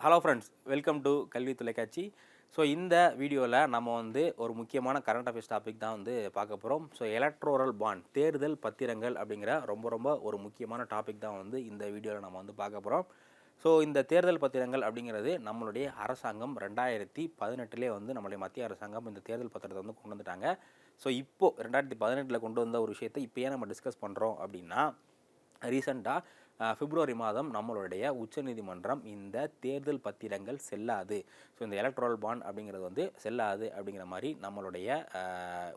Hello friends welcome to கல்வி தொலைக்காட்சி so இந்த வீடியோவில் நம்ம வந்து ஒரு முக்கியமான கரண்ட் அஃபேர்ஸ் டாபிக் தான் வந்து பார்க்க போகிறோம் ஸோ எலக்ட்ரோரல் பாண்ட் தேர்தல் பத்திரங்கள் அப்படிங்கிற ரொம்ப ரொம்ப ஒரு முக்கியமான டாபிக் தான் வந்து இந்த வீடியோவில் நம்ம வந்து பார்க்க போகிறோம் ஸோ இந்த தேர்தல் பத்திரங்கள் அப்படிங்கிறது நம்மளுடைய அரசாங்கம் ரெண்டாயிரத்தி பதினெட்டுலேயே வந்து நம்மளுடைய மத்திய அரசாங்கம் இந்த தேர்தல் பத்திரத்தை வந்து கொண்டு வந்துட்டாங்க. ஸோ இப்போது ரெண்டாயிரத்தி பதினெட்டில் கொண்டு வந்த ஒரு விஷயத்தை இப்போ ஏன் நம்ம டிஸ்கஸ் பண்ணுறோம் அப்படின்னா ரீசெண்டாக பிப்ரவரி மாதம் நம்மளுடைய உச்சநீதிமன்றம் இந்த தேர்தல் பத்திரங்கள் செல்லாது. ஸோ இந்த எலக்ட்ரல் பாண்ட் அப்படிங்கிறது வந்து செல்லாது அப்படிங்கிற மாதிரி நம்மளுடைய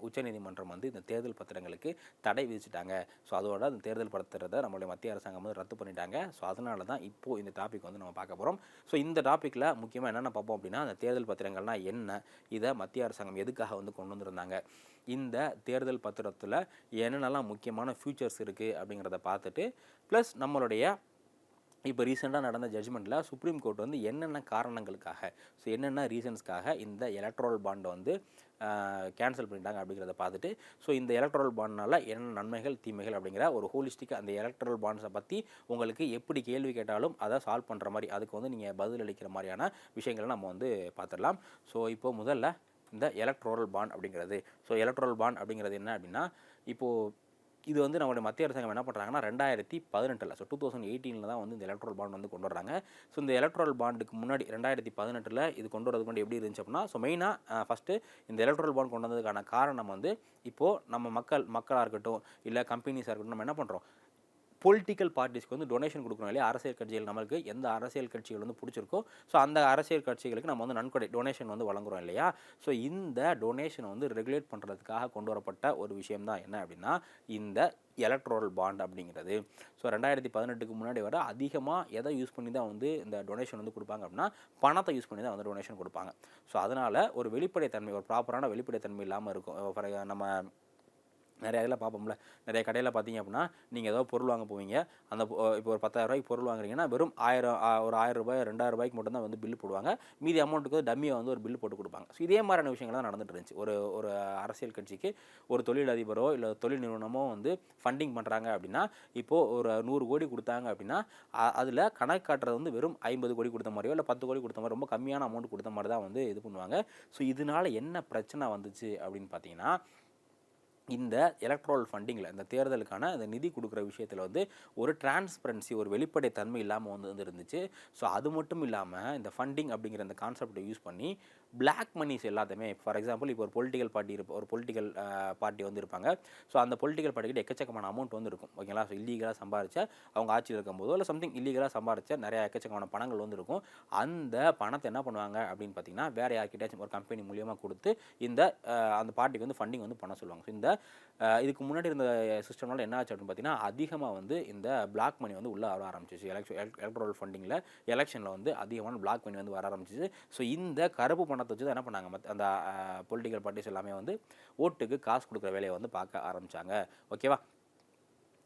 உச்சநீதிமன்றம் வந்து இந்த தேர்தல் பத்திரங்களுக்கு தடை விதிச்சிட்டாங்க. ஸோ அதோட அந்த தேர்தல் பத்திரத்தை நம்மளுடைய மத்திய அரசாங்கம் வந்து ரத்து பண்ணிட்டாங்க. ஸோ அதனால தான் இப்போது இந்த டாபிக் வந்து நம்ம பார்க்க போகிறோம் ஸோ இந்த டாப்பிக்கில் முக்கியமாக என்னென்ன பார்ப்போம் அப்படின்னா அந்த தேர்தல் பத்திரங்கள்னா என்ன? இதை மத்திய அரசாங்கம் எதுக்காக வந்து கொண்டு வந்திருந்தாங்க? இந்த தேர்தல் பத்திரத்தில் என்னென்னலாம் முக்கியமான ஃபியூச்சர்ஸ் இருக்குது அப்படிங்கிறத பார்த்துட்டு ப்ளஸ் நம்மளுடைய இப்போ ரீசெண்டாக நடந்த ஜட்ஜ்மெண்ட்டில் சுப்ரீம் கோர்ட் வந்து என்னென்ன காரணங்களுக்காக ஸோ என்னென்ன ரீசன்ஸ்க்காக இந்த எலக்ட்ரல் பாண்டை வந்து கேன்சல் பண்ணிட்டாங்க அப்படிங்கிறத பார்த்துட்டு ஸோ இந்த எலக்ட்ரல் பாண்ட்னால என்ன நன்மைகள் தீமைகள் அப்படிங்கிற ஒரு ஹோலிஸ்டிக் அந்த எலக்ட்ரல் பாண்ட்ஸை பற்றி உங்களுக்கு எப்படி கேள்வி கேட்டாலும் அதை சால்வ் பண்ணுற மாதிரி அதுக்கு வந்து நீங்கள் பதில் அளிக்கிற மாதிரியான விஷயங்களை நம்ம வந்து பார்த்துடலாம். ஸோ இப்போ முதல்ல இந்த எலக்ட்ரோரல் பாண்ட் அப்படிங்கிறது. ஸோ எலக்ட்ரோரல் பாண்ட் அப்படிங்கிறது என்ன அப்படின்னா இப்போது இது வந்து நம்மளுடைய மத்திய அரசாங்கம் என்ன பண்ணுறாங்கன்னா ரெண்டாயிரத்தி பதினெட்டில் ஸோ டூ தௌசண்ட் எயிட்டீனில் தான் வந்து இந்த எலக்ட்ரல் பாண்ட் வந்து கொண்டு வர்றாங்க. ஸோ இந்த எலக்ட்ரல் பாண்டுக்கு முன்னாடி ரெண்டாயிரத்தி பதினெட்டில் இது கொண்டு வரதுக்கு முன்னாடி எப்படி இருந்துச்சு அப்படின்னா ஸோ மெயினாக ஃபஸ்ட்டு இந்த எலக்ட்ரல் பாண்ட் கொண்டு வந்ததுக்கான காரணம் வந்து இப்போது நம்ம மக்கள் மக்களாக இருக்கட்டும் இல்லை கம்பெனிஸாக இருக்கட்டும் நம்ம என்ன பண்ணுறோம் பொலிட்டிக்கல் பார்ட்டிஸ்க்கு வந்து டொனேஷன் கொடுக்குறோம் இல்லையா? அரசியல் கட்சிகள் நம்மளுக்கு எந்த அரசியல் கட்சிகள் வந்து பிடிச்சிருக்கோ ஸோ அந்த அரசியல் கட்சிகளுக்கு நம்ம வந்து நன்கொடை டொனேஷன் வந்து வழங்குறோம் இல்லையா? ஸோ இந்த டொனேஷனை வந்து ரெகுலேட் பண்ணுறதுக்காக கொண்டு வரப்பட்ட ஒரு விஷயம் தான் என்ன அப்படின்னா இந்த எலக்ட்ரோரல் பாண்ட் அப்படிங்கிறது. ஸோ ரெண்டாயிரத்தி பதினெட்டுக்கு முன்னாடி வர அதிகமாக எதை யூஸ் பண்ணி தான் வந்து இந்த டொனேஷன் வந்து கொடுப்பாங்க அப்படின்னா பணத்தை யூஸ் பண்ணி தான் வந்து டொனேஷன் கொடுப்பாங்க. ஸோ அதனால் ஒரு வெளிப்படைத்தன்மை ஒரு ப்ராப்பரான வெளிப்படைத்தன்மை இல்லாமல் இருக்கும். நம்ம நிறைய இதில் பார்ப்போம்ல. நிறைய கடையில் பார்த்தீங்க அப்படின்னா நீங்கள் ஏதோ பொருள் வாங்க போவீங்க. அந்த இப்போ ஒரு பத்தாயிரம் ரூபாய்க்கு பொருள் வாங்குறீங்கன்னா வெறும் ஆயிரம் ஒரு ஆயிரம் ரூபாய் ரெண்டாயிரம் ரூபாய்க்கு மட்டும் தான் வந்து பில் போடுவாங்க. மீதி அமௌண்ட்டுக்கு டம்மியை வந்து ஒரு பில் போட்டு கொடுப்பாங்க. ஸோ இதே மாதிரியான விஷயங்கள் தான் நடந்துட்டு இருந்துச்சு. ஒரு ஒரு அரசியல் கட்சிக்கு ஒரு தொழிலதிபரோ இல்லை தொழில் நிறுவனமோ வந்து ஃபண்டிங் பண்ணுறாங்க அப்படின்னா இப்போது ஒரு நூறு கோடி கொடுத்தாங்க அப்படின்னா அதில் கணக்கு காட்டுறது வந்து வெறும் ஐம்பது கோடி கொடுத்த மாதிரியோ இல்லை பத்து கோடி கொடுத்த மாதிரி ரொம்ப கம்மியான அமௌண்ட் கொடுத்த மாதிரி தான் வந்து இது பண்ணுவாங்க. ஸோ இதனால என்ன பிரச்சனை வந்துச்சு அப்படின்னு பார்த்தீங்கன்னா இந்த எலக்ட்ரல் ஃபண்டிங்கில் இந்த தேர்தலுக்கான இந்த நிதி கொடுக்குற விஷயத்தில் வந்து ஒரு டிரான்ஸ்பரன்சி ஒரு வெளிப்படை தன்மை இல்லாமல் வந்து வந்து இருந்துச்சு. ஸோ அது மட்டும் இல்லாமல் இந்த ஃபண்டிங் அப்படிங்கிற இந்த கான்செப்டை யூஸ் பண்ணி பிளாக் மணிஸ் எல்லாத்தையுமே ஃபார் எக்ஸாம்பிள் இப்போ ஒரு பொலிட்டிக்கல் பார்ட்டி இருப்ப ஒரு பொலிட்டிக்கல் பார்ட்டி வந்து இருப்பாங்க ஸோ அந்த பொலிட்டிக்கல் பார்ட்டிக்கிட்ட எக்கச்சக்கமான அமௌண்ட் வந்து இருக்கும் ஓகேங்களா ஸோ இல்லீகலாக சம்பாரிச்ச அவங்க ஆட்சியில் இருக்கும்போதோ இல்லை சம்திங் இல்லீகலாக சம்பாரிச்ச நிறைய எக்கச்சக்கமான பணங்கள் வந்து இருக்கும் அந்த பணத்தை என்ன பண்ணுவாங்க அப்படின்னு பார்த்தீங்கன்னா வேறு யார்கிட்டயாச்சும் ஒரு கம்பெனி மூலியமாக கொடுத்து இந்த அந்த பார்ட்டிக்கு வந்து ஃபண்டிங் வந்து பண்ண சொல்லுவாங்க. ஸோ இந்த இதுக்கு முன்னாடி இருந்த சிஸ்டம்னால என்ன ஆச்சு அப்படின்னு பார்த்தீங்கன்னா அதிகமாக வந்து இந்த பிளாக் மணி வந்து உள்ளே வர ஆரம்பிச்சிச்சு. எலெக்ஷன் எலக்ட்ரல் ஃபண்டிங்கில் எலெக்ஷனில் வந்து அதிகமான பிளாக் மணி வந்து வர ஆரம்பிச்சிச்சு. ஸோ இந்த கருப்பு பணத்தை வச்சு தான் என்ன பண்ணாங்க? மத் அந்த பொலிட்டிக்கல் பார்ட்டிஸ் எல்லாமே வந்து ஓட்டுக்கு காசு கொடுக்குற வேலையை வந்து பார்க்க ஆரம்பித்தாங்க ஓகேவா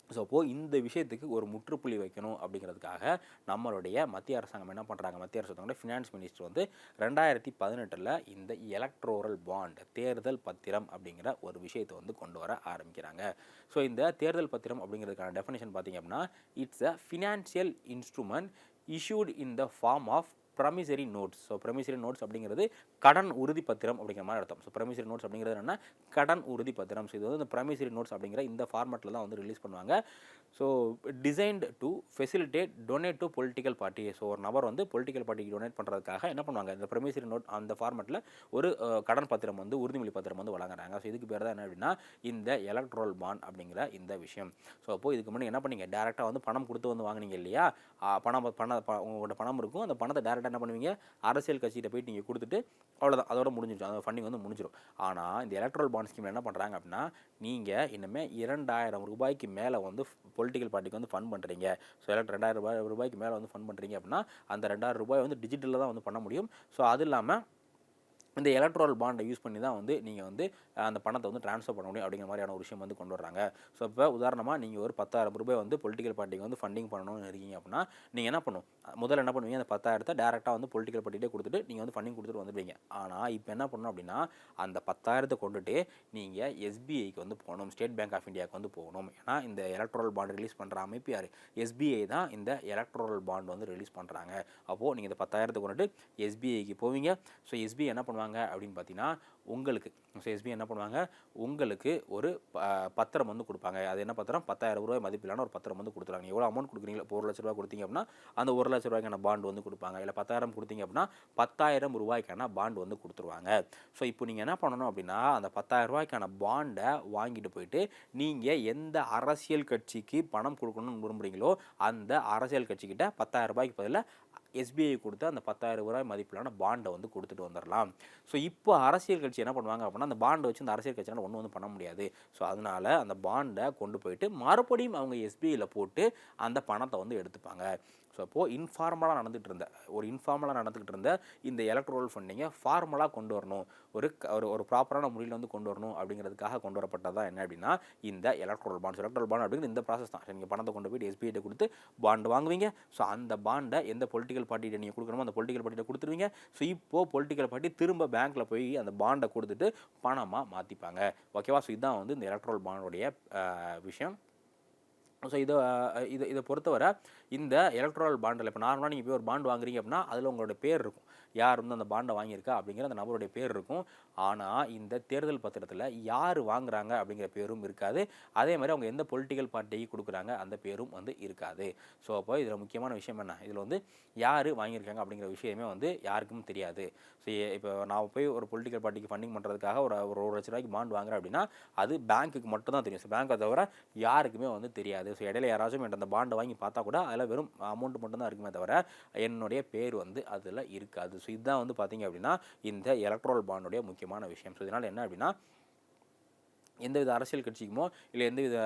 ஸோ அப்போது இந்த விஷயத்துக்கு ஒரு முற்றுப்புள்ளி வைக்கணும் அப்படிங்கிறதுக்காக நம்மளுடைய மத்திய அரசாங்கம் என்ன பண்ணுறாங்க மத்திய அரசாங்கத்தோட ஃபினான்ஸ் மினிஸ்டர் வந்து ரெண்டாயிரத்தி பதினெட்டில் இந்த எலக்ட்ரோரல் பாண்ட் தேர்தல் பத்திரம் அப்படிங்கிற ஒரு விஷயத்தை வந்து கொண்டு வர ஆரம்பிக்கிறாங்க. ஸோ இந்த தேர்தல் பத்திரம் அப்படிங்கிறதுக்கான டெஃபினேஷன் பார்த்தீங்க அப்படின்னா it's a financial instrument issued in the form of promissory notes so promissory notes அப்படிங்கிறது கடன் உறுதி பத்திரம் அப்படிங்கிற மாதிரி அர்த்தம். ஸோ ப்ரமிசரி நோட்ஸ் அப்படிங்கிறது என்னென்னா கடன் உறுதி பத்திரம். ஸோ இது வந்து இந்த ப்ரமிசரி நோட்ஸ் அப்படிங்கிற இந்த ஃபார்மெட்டில் தான் வந்து ரிலீஸ் பண்ணுவாங்க. So designed to facilitate donate to political party so ஒரு நபர் வந்து பொலிட்டிக்கல் பார்ட்டிக்கு டொனேட் பண்ணுறதுக்காக என்ன பண்ணுவாங்க? இந்த ப்ரமிசரி நோட் அந்த ஃபார்மேட்டில் ஒரு கடன் பத்திரம் வந்து உறுதிமொழி பத்திரம் வந்து வழங்குறாங்க. ஸோ இதுக்கு பேர் தான் என்ன அப்படின்னா இந்த எலக்ட்ரோல் பாண்ட் அப்படிங்கிற இந்த விஷயம். ஸோ அப்போது இதுக்கு முன்னாடி என்ன பண்ணீங்க? டேரெக்டாக வந்து பணம் கொடுத்து வந்து வாங்குனீங்க இல்லையா? பணம் பணம் உங்களோட பணம் இருக்கும். அந்த பணத்தை டேரெக்டாக என்ன பண்ணுவீங்க? அரசியல் கட்சிகிட்ட போயிட்டு நீங்கள் கொடுத்துட்டு அவ்வளோதான் அதோட முடிஞ்சிடும் அந்த ஃபண்டிங் வந்து முடிஞ்சிடும் ஆனால் இந்த எலக்ட்ரல் பாண்ட் ஸ்கீமில் என்ன பண்ணுறாங்க அப்படின்னா நீங்கள் இனிமேல் இரண்டாயிரம் ரூபாய்க்கு மேலே வந்து பொலிட்டிக்கல் பார்ட்டிக்கு வந்து ஃபண்ட் பண்ணுறீங்க ஸோ எலக்ட் ரெண்டாயிரம் ரூபாய் ரூபாய்க்கு மேலே வந்து ஃபண்ட் பண்ணுறீங்க அப்படின்னா அந்த ரெண்டாயிரம் ரூபாய் வந்து டிஜிட்டலில் தான் வந்து பண்ண முடியும். ஸோ அது இல்லாமல் இந்த எலக்ட்ரல் பாண்டை யூஸ் பண்ணி தான் வந்து நீங்கள் வந்து அந்த பணத்தை வந்து ட்ரான்ஸ்ஃபர் பண்ண முடியும் அப்படிங்கிற மாதிரியான ஒரு விஷயம் வந்து கொண்டு வர்றாங்க. ஸோ இப்போ உதாரணமாக நீங்கள் ஒரு பத்தாயிரம் ரூபாய் வந்து பொலிட்டிக்கல் பார்ட்டிக்கு வந்து ஃபண்டிங் பண்ணணும்னு இருக்கீங்க அப்படின்னா நீங்கள் என்ன பண்ணும்? முதல்ல என்ன பண்ணுவீங்க? அந்த பத்தாயிரத்தை டேரெக்டாக வந்து பொலிட்டிக்கல் பார்ட்டிகிட்டே கொடுத்துட்டு நீங்கள் வந்து ஃபண்டிங் கொடுத்துட்டு வந்துடுவீங்க. ஆனால் இப்போ என்ன பண்ணணும் அப்படின்னா அந்த பத்தாயிரத்தை கொண்டுட்டு நீங்கள் எஸ்பிஐக்கு வந்து போகணும். ஸ்டேட் பேங்க் ஆஃப் இந்தியாவுக்கு வந்து போகணும். ஏன்னா இந்த எலக்ட்ரல் பாண்ட் ரிலீஸ் பண்ணுற அமைப்பு யார்? எஸ்பிஐ தான் இந்த எலக்ட்ரல் பாண்ட் வந்து ரிலீஸ் பண்ணுறாங்க அப்போது நீங்கள் இந்த பத்தாயிரத்தை கொண்டுட்டு எஸ்பிஐக்கு போவீங்க. ஸோ எஸ்பிஐ என்ன பண்ணுவாங்க? அப்படின்னு பார்த்தீங்கன்னா உங்களுக்கு. ஸோ எஸ்பிஐ என்ன பண்ணுவாங்க? உங்களுக்கு ஒரு ப- பத்திரம் வந்து கொடுப்பாங்க. அது என்ன பத்திரம்? பத்தாயிரம் ரூபாய் மதிப்பிலான ஒரு பத்திரம் வந்து கொடுத்துருவாங்க எவ்வளோ அமௌண்ட் கொடுக்குறீங்களோ இப்போ ஒரு லட்ச ரூபாய் கொடுத்தீங்க அப்படின்னா அந்த ஒரு லட்ச ரூபாய்க்கான பாண்டு வந்து கொடுப்பாங்க. இல்லை பத்தாயிரம் கொடுத்தீங்க அப்படின்னா பத்தாயிரம் ரூபாய்க்கான பாண்ட் வந்து கொடுத்துருவாங்க. ஸோ இப்போ நீங்கள் என்ன பண்ணணும் அப்படின்னா அந்த பத்தாயிரம் ரூபாய்க்கான பாண்டை வாங்கிட்டு போயிட்டு நீங்கள் எந்த அரசியல் கட்சிக்கு பணம் கொடுக்கணும்னு விரும்புகிறீங்களோ அந்த அரசியல் கட்சிக்கிட்ட பத்தாயிரம் ரூபாய்க்கு பதிலாக எஸ்பிஐ கொடுத்து அந்த பத்தாயிரம் ரூபாய் மதிப்பிலான பாண்டை வந்து கொடுத்துட்டு வந்துடலாம் ஸோ இப்போ அரசியல் கட்சி என்ன பண்ணுவாங்க அப்படின்னா அந்த பாண்டை வச்சு அந்த அரசியல் கட்சினால் ஒன்றும் வந்து பண்ண முடியாது. ஸோ அதனால் அந்த பாண்டை கொண்டு போயிட்டு மறுபடியும் அவங்க எஸ்பிஐயில் போட்டு அந்த பணத்தை வந்து எடுத்துப்பாங்க. ஸோ அப்போது இன்ஃபார்மலாக நடந்துகிட்டு இருந்த ஒரு இன்ஃபார்மலாக நடந்துக்கிட்டு இருந்த இந்த எலக்ட்ரோல் ஃபண்டிங்கை ஃபார்மலாக கொண்டு வரணும். ஒரு க- ஒரு ஒரு ப்ராப்பரான முறையில் வந்து கொண்டு வரணும் அப்படிங்கிறதுக்காக கொண்டு வரப்பட்டதாக என்ன அப்படின்னா இந்த எலக்ட்ரோல் பாண்ட் எலக்ட்ரோல் பாண்ட் அப்படிங்கிற இந்த ப்ராசஸ் தான். நீங்கள் பணத்தை கொண்டு போயிட்டு எஸ்பிஐட்ட கொடுத்து பாண்டு வாங்குவீங்க. ஸோ அந்த பாண்டை எந்த பொலிட்டிக்கல் பார்ட்டிகிட்ட நீங்கள் கொடுக்கணுமோ அந்த பொலிட்டிக்கல் பார்ட்டிகிட்ட கொடுத்துருவீங்க. ஸோ இப்போது பொலிட்டிக்கல் பார்ட்டி திரும்ப பேங்க்கில் போய் அந்த பாண்டை கொடுத்துட்டு பணமாக மாற்றிப்பாங்க ஓகேவா ஸோ இதுதான் வந்து இந்த எலக்ட்ரோல் பாண்டோடைய விஷயம். ஸோ இதை இதை இதை பொறுத்தவரை இந்த எலக்ட்ரல் பாண்டில் இப்போ நார்மலாக நீங்கள் போய் ஒரு பாண்ட் வாங்குறீங்க அப்படின்னா அதில் உங்களோட பேர் இருக்கும். யார் வந்து அந்த பாண்டை வாங்கியிருக்கா அப்படிங்கிற அந்த நபருடைய பேர் இருக்கும். ஆனால் இந்த தேர்தல் பத்திரத்தில் யார் வாங்குறாங்க அப்படிங்கிற பேரும் இருக்காது. அதே மாதிரி அவங்க எந்த பொலிட்டிக்கல் பார்ட்டிக்கு கொடுக்குறாங்க அந்த பேரும் வந்து இருக்காது. ஸோ அப்போ இதில் முக்கியமான விஷயம் என்ன? இதில் வந்து யார் வாங்கியிருக்காங்க அப்படிங்கிற விஷயமே வந்து யாருக்கும் தெரியாது. ஸோ இப்போ நான் போய் ஒரு பொலிட்டிக்கல் பார்ட்டிக்கு ஃபண்டிங் பண்ணுறதுக்காக ஒரு ஒரு ஒரு லட்ச ரூபாய்க்கு பாண்ட் வாங்குறேன் அப்படின்னா அது பேங்க்குக்கு மட்டும் தான் தெரியும் ஸோ பேங்க்கை தவிர யாருக்குமே வந்து தெரியாது. ஸோ இடையில யாராச்சும் என்கிட்ட அந்த பாண்டை வாங்கி பார்த்தா கூட அதில் வெறும் அமௌண்ட் மட்டும் தான் இருக்குமே தவிர என்னுடைய பேர் வந்து அதில் இருக்காது. ஸோ இதுதான் வந்து பார்த்தீங்க அப்படின்னா இந்த எலக்ட்ரல் பாண்டுடைய முக்கியமான விஷயம். ஸோ இதனால் என்ன அப்படின்னா எந்தவித அரசியல் கட்சிக்குமோ இல்லை எந்தவித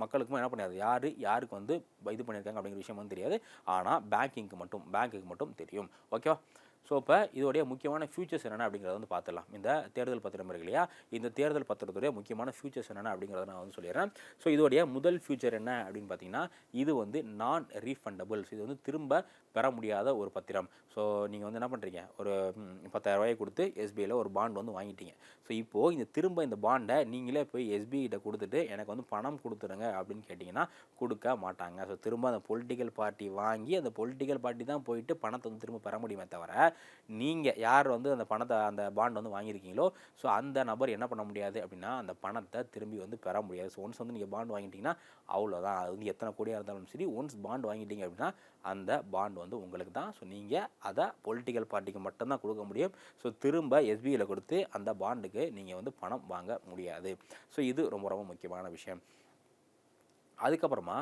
மக்களுக்குமோ என்ன பண்ணாது. யார் யாருக்கு வந்து இது பண்ணியிருக்காங்க அப்படிங்கிற விஷயம் வந்து தெரியாது. ஆனால் பேங்கிங்க்கு மட்டும் பேங்க்குக்கு மட்டும் தெரியும். ஓகேவா ஸோ இப்போ இதோடைய முக்கியமான ஃபியூச்சர்ஸ் என்னென்ன அப்படிங்கிறத வந்து பார்த்துடலாம். இந்த தேர்தல் பத்திரம் இருக்கு இல்லையா? இந்த தேர்தல் பத்திரத்துடைய முக்கியமான ஃபியூச்சர்ஸ் என்னென்ன அப்படிங்கிறத நான் வந்து சொல்லிடுறேன். ஸோ இதோடைய முதல் ஃபியூச்சர் என்ன அப்படின்னு பார்த்தீங்கன்னா இது வந்து நான் ரீஃபண்டபிள்ஸ் இது வந்து திரும்ப பெற முடியாத ஒரு பத்திரம். ஸோ நீங்கள் வந்து என்ன பண்ணுறீங்க ஒரு ம், 10000 ரூபாயை கொடுத்து எஸ்பிஐயில் ஒரு பாண்ட் வந்து வாங்கிட்டீங்க. ஸோ இப்போது இந்த திரும்ப இந்த பாண்டை நீங்களே போய் எஸ்பிஐட்ட கொடுத்துட்டு எனக்கு வந்து பணம் கொடுத்துருங்க அப்படின்னு கேட்டிங்கன்னா கொடுக்க மாட்டாங்க. ஸோ திரும்ப அந்த பொலிட்டிக்கல் பார்ட்டி வாங்கி அந்த பொலிட்டிக்கல் பார்ட்டி தான் போயிட்டு பணத்தை வந்து திரும்ப பெற முடியுமே தவிர நீங்கள் யார் வந்து அந்த பணத்தை அந்த பாண்ட் வந்து வாங்கியிருக்கீங்களோ ஸோ அந்த நபர் என்ன பண்ண முடியாது அப்படின்னா அந்த பணத்தை திரும்பி வந்து பெற முடியாது. ஸோ ஒன்ஸ் வந்து நீங்கள் பாண்ட் வாங்கிட்டீங்கன்னா அவ்வளோதான் அது வந்து எத்தனை கோடியாக இருந்தாலும் சரி ஒன்ஸ் பாண்ட் வாங்கிட்டீங்க அப்படின்னா அந்த பாண்ட் வந்து உங்களுக்கு தான். ஸோ நீங்கள் அதை பொலிட்டிக்கல் பார்ட்டிக்கு மட்டும்தான் கொடுக்க முடியும். ஸோ திரும்ப எஸ்பிஐயில் கொடுத்து அந்த பாண்டுக்கு நீங்கள் வந்து பணம் வாங்க முடியாது. ஸோ இது ரொம்ப ரொம்ப முக்கியமான விஷயம். அதுக்கப்புறமா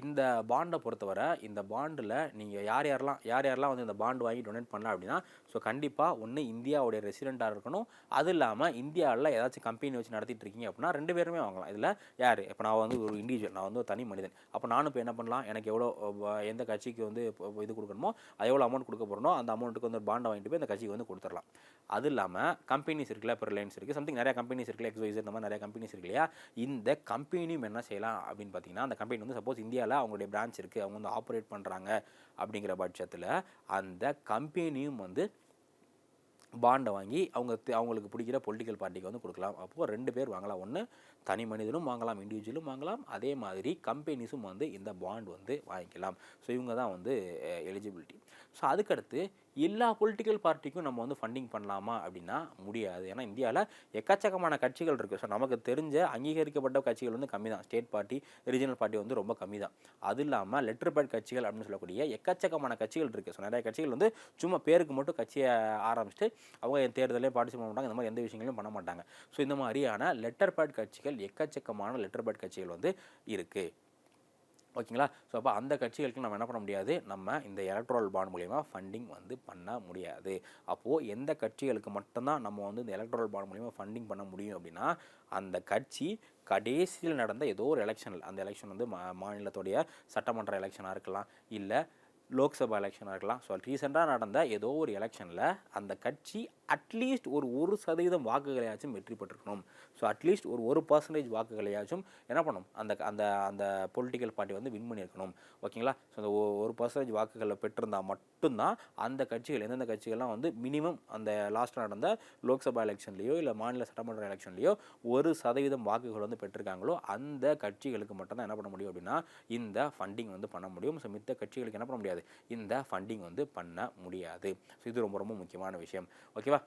இந்த பாண்டை பொறுத்தவரை இந்த பாண்டில் நீங்கள் யார் யாரெல்லாம் யார் யாரெல்லாம் வந்து இந்த பாண்டு வாங்கி டொனேட் பண்ணலாம் அப்படின்னா ஸோ கண்டிப்பாக ஒன்று இந்தியாவுடைய ரெசிடெண்ட்டாக இருக்கணும். அது இல்லாமல் இந்தியாவில் ஏதாச்சும் கம்பெனி வச்சு நடத்திட்டு இருக்கீங்க அப்படின்னா ரெண்டு பேருமே வாங்கலாம். இதில் யார்? இப்போ நான் வந்து ஒரு இண்டிவிஜுவல் நான் வந்து ஒரு தனி மனிதன். அப்போ நானும் இப்போ என்ன பண்ணலாம்? எனக்கு எவ்வளோ எந்த கட்சிக்கு வந்து இப்போ இது கொடுக்கணுமோ அது எவ்வளோ அமௌண்ட் கொடுக்க போகிறனோ அந்த அமௌண்ட்டுக்கு வந்து ஒரு பாண்டை வாங்கிட்டு போய் அந்த கட்சிக்கு வந்து கொடுத்துடலாம். அது இல்லாமல் கம்பெனிஸ் இருக்குல்ல இப்போ ரிலையன்ஸ் இருக்குது சம்திங் நிறையா கம்பெனிஸ் இருக்குல்ல எக்ஸ்வைஸ் இந்த மாதிரி நிறைய கம்பெனிஸ் இருக்கு இல்லையா? இந்த கம்பெனியும் என்ன செய்யலாம் அப்படின்னு பார்த்தீங்கன்னா அந்த கம்பெனி வந்து சப்போஸ் இந்தியாவில் அவங்களுடைய பிரான்ச் இருக்குது அவங்க வந்து ஆப்ரேட் பண்ணுறாங்க அப்படிங்கிற பட்சத்தில் அந்த கம்பெனியும் வந்து பாண்டை வாங்கி அவங்க அவங்களுக்கு பிடிக்கிற பொலிட்டிக்கல் பார்ட்டிக்கு வந்து கொடுக்கலாம். அப்போது ரெண்டு பேர் வாங்கலாம். ஒன்று தனி மனிதனும் வாங்கலாம் இண்டிவிஜுவலும் வாங்கலாம். அதே மாதிரி கம்பெனிஸும் வந்து இந்த பாண்ட் வந்து வாங்கிக்கலாம். ஸோ இவங்க தான் வந்து எலிஜிபிலிட்டி ஸோ அதுக்கடுத்து எல்லா பொலிட்டிக்கல் பார்ட்டிக்கும் நம்ம வந்து ஃபண்டிங் பண்ணலாமா அப்படின்னா முடியாது. ஏன்னா இந்தியாவில் எக்கச்சக்கமான கட்சிகள் இருக்குது ஸோ நமக்கு தெரிஞ்ச அங்கீகரிக்கப்பட்ட கட்சிகள் வந்து கம்மி தான். ஸ்டேட் பார்ட்டி ரீஜனல் பார்ட்டி வந்து ரொம்ப கம்மி தான். அது இல்லாமல் லெட்டர் பேட் கட்சிகள் அப்படின்னு சொல்லக்கூடிய எக்கச்சக்கமான கட்சிகள் இருக்குது ஸோ நிறைய கட்சிகள் வந்து சும்மா பேருக்கு மட்டும் கட்சியை ஆரம்பிச்சுட்டு அவங்க என் தேர்தலே பார்ட்டிசிபேட் பண்ண மாட்டாங்க. இந்த மாதிரி எந்த விஷயங்களையும் பண்ண மாட்டாங்க. ஸோ இந்த மாதிரியான லெட்டர் பேட் கட்சிகள் எக்கச்சக்கமான லெட்டர் பேட் கட்சிகள் வந்து இருக்குது ஓகேங்களா ஸோ அப்போ அந்த கட்சிகளுக்கு நம்ம என்ன பண்ண முடியாது? நம்ம இந்த எலக்ட்ரல் பாண்ட் மூலிமா ஃபண்டிங் வந்து பண்ண முடியாது. அப்போது எந்த கட்சிகளுக்கு மட்டும்தான் நம்ம வந்து இந்த எலக்ட்ரல் பாண்ட் மூலிமா ஃபண்டிங் பண்ண முடியும் அப்படின்னா அந்த கட்சி கடைசியில் நடந்த ஏதோ ஒரு எலெக்ஷனில் அந்த எலெக்ஷன் வந்து மா மாநிலத்துடைய சட்டமன்ற எலெக்ஷனாக இருக்கலாம். இல்லை லோக்சபா எலெக்ஷனாக இருக்கலாம். ஸோ ரீசெண்டாக நடந்த ஏதோ ஒரு எலெக்ஷனில் அந்த கட்சி அட்லீஸ்ட் ஒரு ஒரு சதவீதம் வாக்குகளையாச்சும் வெற்றி பெற்றிருக்கணும். ஸோ அட்லீஸ்ட் ஒரு ஒரு பர்சன்டேஜ் வாக்குகளையாச்சும் என்ன பண்ணும் அந்த அந்த அந்த பொலிட்டிக்கல் பார்ட்டி வந்து வின் பண்ணியிருக்கணும். ஓகேங்களா ஸோ அந்த ஒரு பர்சன்டேஜ் வாக்குகளை பெற்றிருந்தால் மட்டும்தான் அந்த கட்சிகள் எந்தெந்த கட்சிகள்லாம் வந்து மினிமம் அந்த லாஸ்ட்டில் நடந்த லோக்சபா எலெக்ஷன்லேயோ இல்லை மாநில சட்டமன்ற எலெக்ஷன்லேயோ ஒரு சதவீதம் வாக்குகள் வந்து பெற்றிருக்காங்களோ அந்த கட்சிகளுக்கு மட்டும்தான் என்ன பண்ண முடியும் அப்படின்னா இந்த ஃபண்டிங் வந்து பண்ண முடியும். ஸோ மித்த கட்சிகளுக்கு என்ன பண்ண முடியாது? இந்த ஃபண்டிங் வந்து பண்ண முடியாது. ஸோ இது ரொம்ப ரொம்ப முக்கியமான விஷயம். ஓகேவா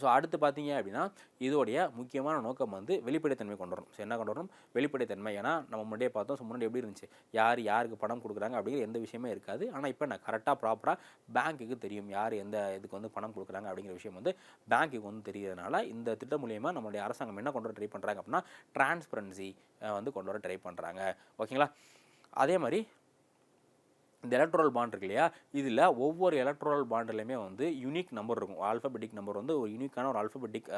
ஸோ அடுத்து பார்த்தீங்க அப்படின்னா இதோடைய முக்கியமான நோக்கம் வந்து வெளிப்படைத்தன்மை கொண்டு வரணும். ஸோ என்ன கொண்டு வரணும்? வெளிப்படைத்தன்மை. ஏன்னா நம்ம முன்னாடியே பார்த்தோம். ஸோ முன்னாடி எப்படி இருந்துச்சு? யார் யாருக்கு பணம் கொடுக்குறாங்க அப்படிங்கிற எந்த விஷயமே இருக்காது. ஆனால் இப்போ நான் கரெக்டாக ப்ராப்பராக பேங்க்குக்கு தெரியும் யார் எந்த இதுக்கு வந்து பணம் கொடுக்குறாங்க அப்படிங்கிற விஷயம் வந்து பேங்க்குக்கு வந்து தெரியறதுனால இந்த திட்டம் மூலியமாக நம்மளுடைய அரசாங்கம் என்ன கொண்டு வர ட்ரை பண்ணுறாங்க அப்படின்னா டிரான்ஸ்பரன்சி வந்து கொண்டு வர ட்ரை பண்ணுறாங்க ஓகேங்களா அதே மாதிரி இந்த எலக்ட்ரல் பாண்ட் இருக்கு இல்லையா? இதில் ஒவ்வொரு எலக்ட்ரல் பாண்ட்லையுமே வந்து யூனிக் நம்பர் இருக்கும். ஆல்ஃபபெட்டிக் நம்பர் வந்து ஒரு யூனிக்கான ஒரு ஆல்ஃபபெட்டிக்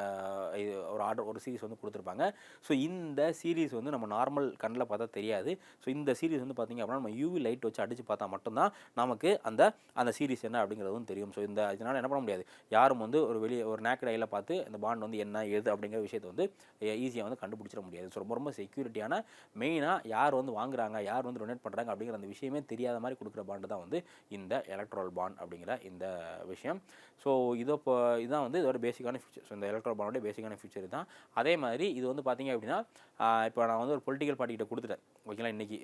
ஒரு ஆர்டர் ஒரு சீரிஸ் வந்து கொடுத்துருப்பாங்க. ஸோ இந்த சீரிஸ் வந்து நம்ம நார்மல் கண்ணில் பார்த்தா தெரியாது. ஸோ இந்த சீரிஸ் வந்து பார்த்திங்க அப்படின்னா நம்ம யூவி லைட் வச்சு அடித்து பார்த்தா மட்டும்தான் நமக்கு அந்த அந்த சீரிஸ் என்ன அப்படிங்கிறதும் தெரியும். ஸோ இந்த இதனால் என்ன பண்ண முடியாது? யாரும் வந்து ஒரு வெளியே ஒரு நேக்கட் ஐயில் பார்த்து இந்த பாண்ட் வந்து என்ன ஏது அப்படிங்கிற விஷயத்தை வந்து ஈஸியாக வந்து கண்டுபிடிச்சிட முடியாது. ஸோ ரொம்ப ரொம்ப செக்யூரிட்டியான மெயினாக யார் வந்து வாங்குறாங்க யார் வந்து டொனேட் பண்ணுறாங்க அப்படிங்கிற அந்த விஷயமே தெரியாத மாதிரி கொடுக்குற பாண்டு தான் வந்து இந்த எலக்ட்ரல் பாண்ட் அப்படிங்கிற இந்த விஷயம். ஸோ இதோ இப்போ இதுதான் வந்து இதோட பேசிக்கான ஃபியூச்சர் ஸோ இந்த எலக்ட்ரல் பாண்டோட பேசிக்கான ஃபியூச்சர் தான் அதே மாதிரி இது வந்து பார்த்தீங்க அப்படின்னா இப்போ நான் வந்து ஒரு பொலிட்டிக்கல் பார்ட்டிகிட்ட கொடுத்துட்டேன். ஓகேங்களா இன்றைக்கி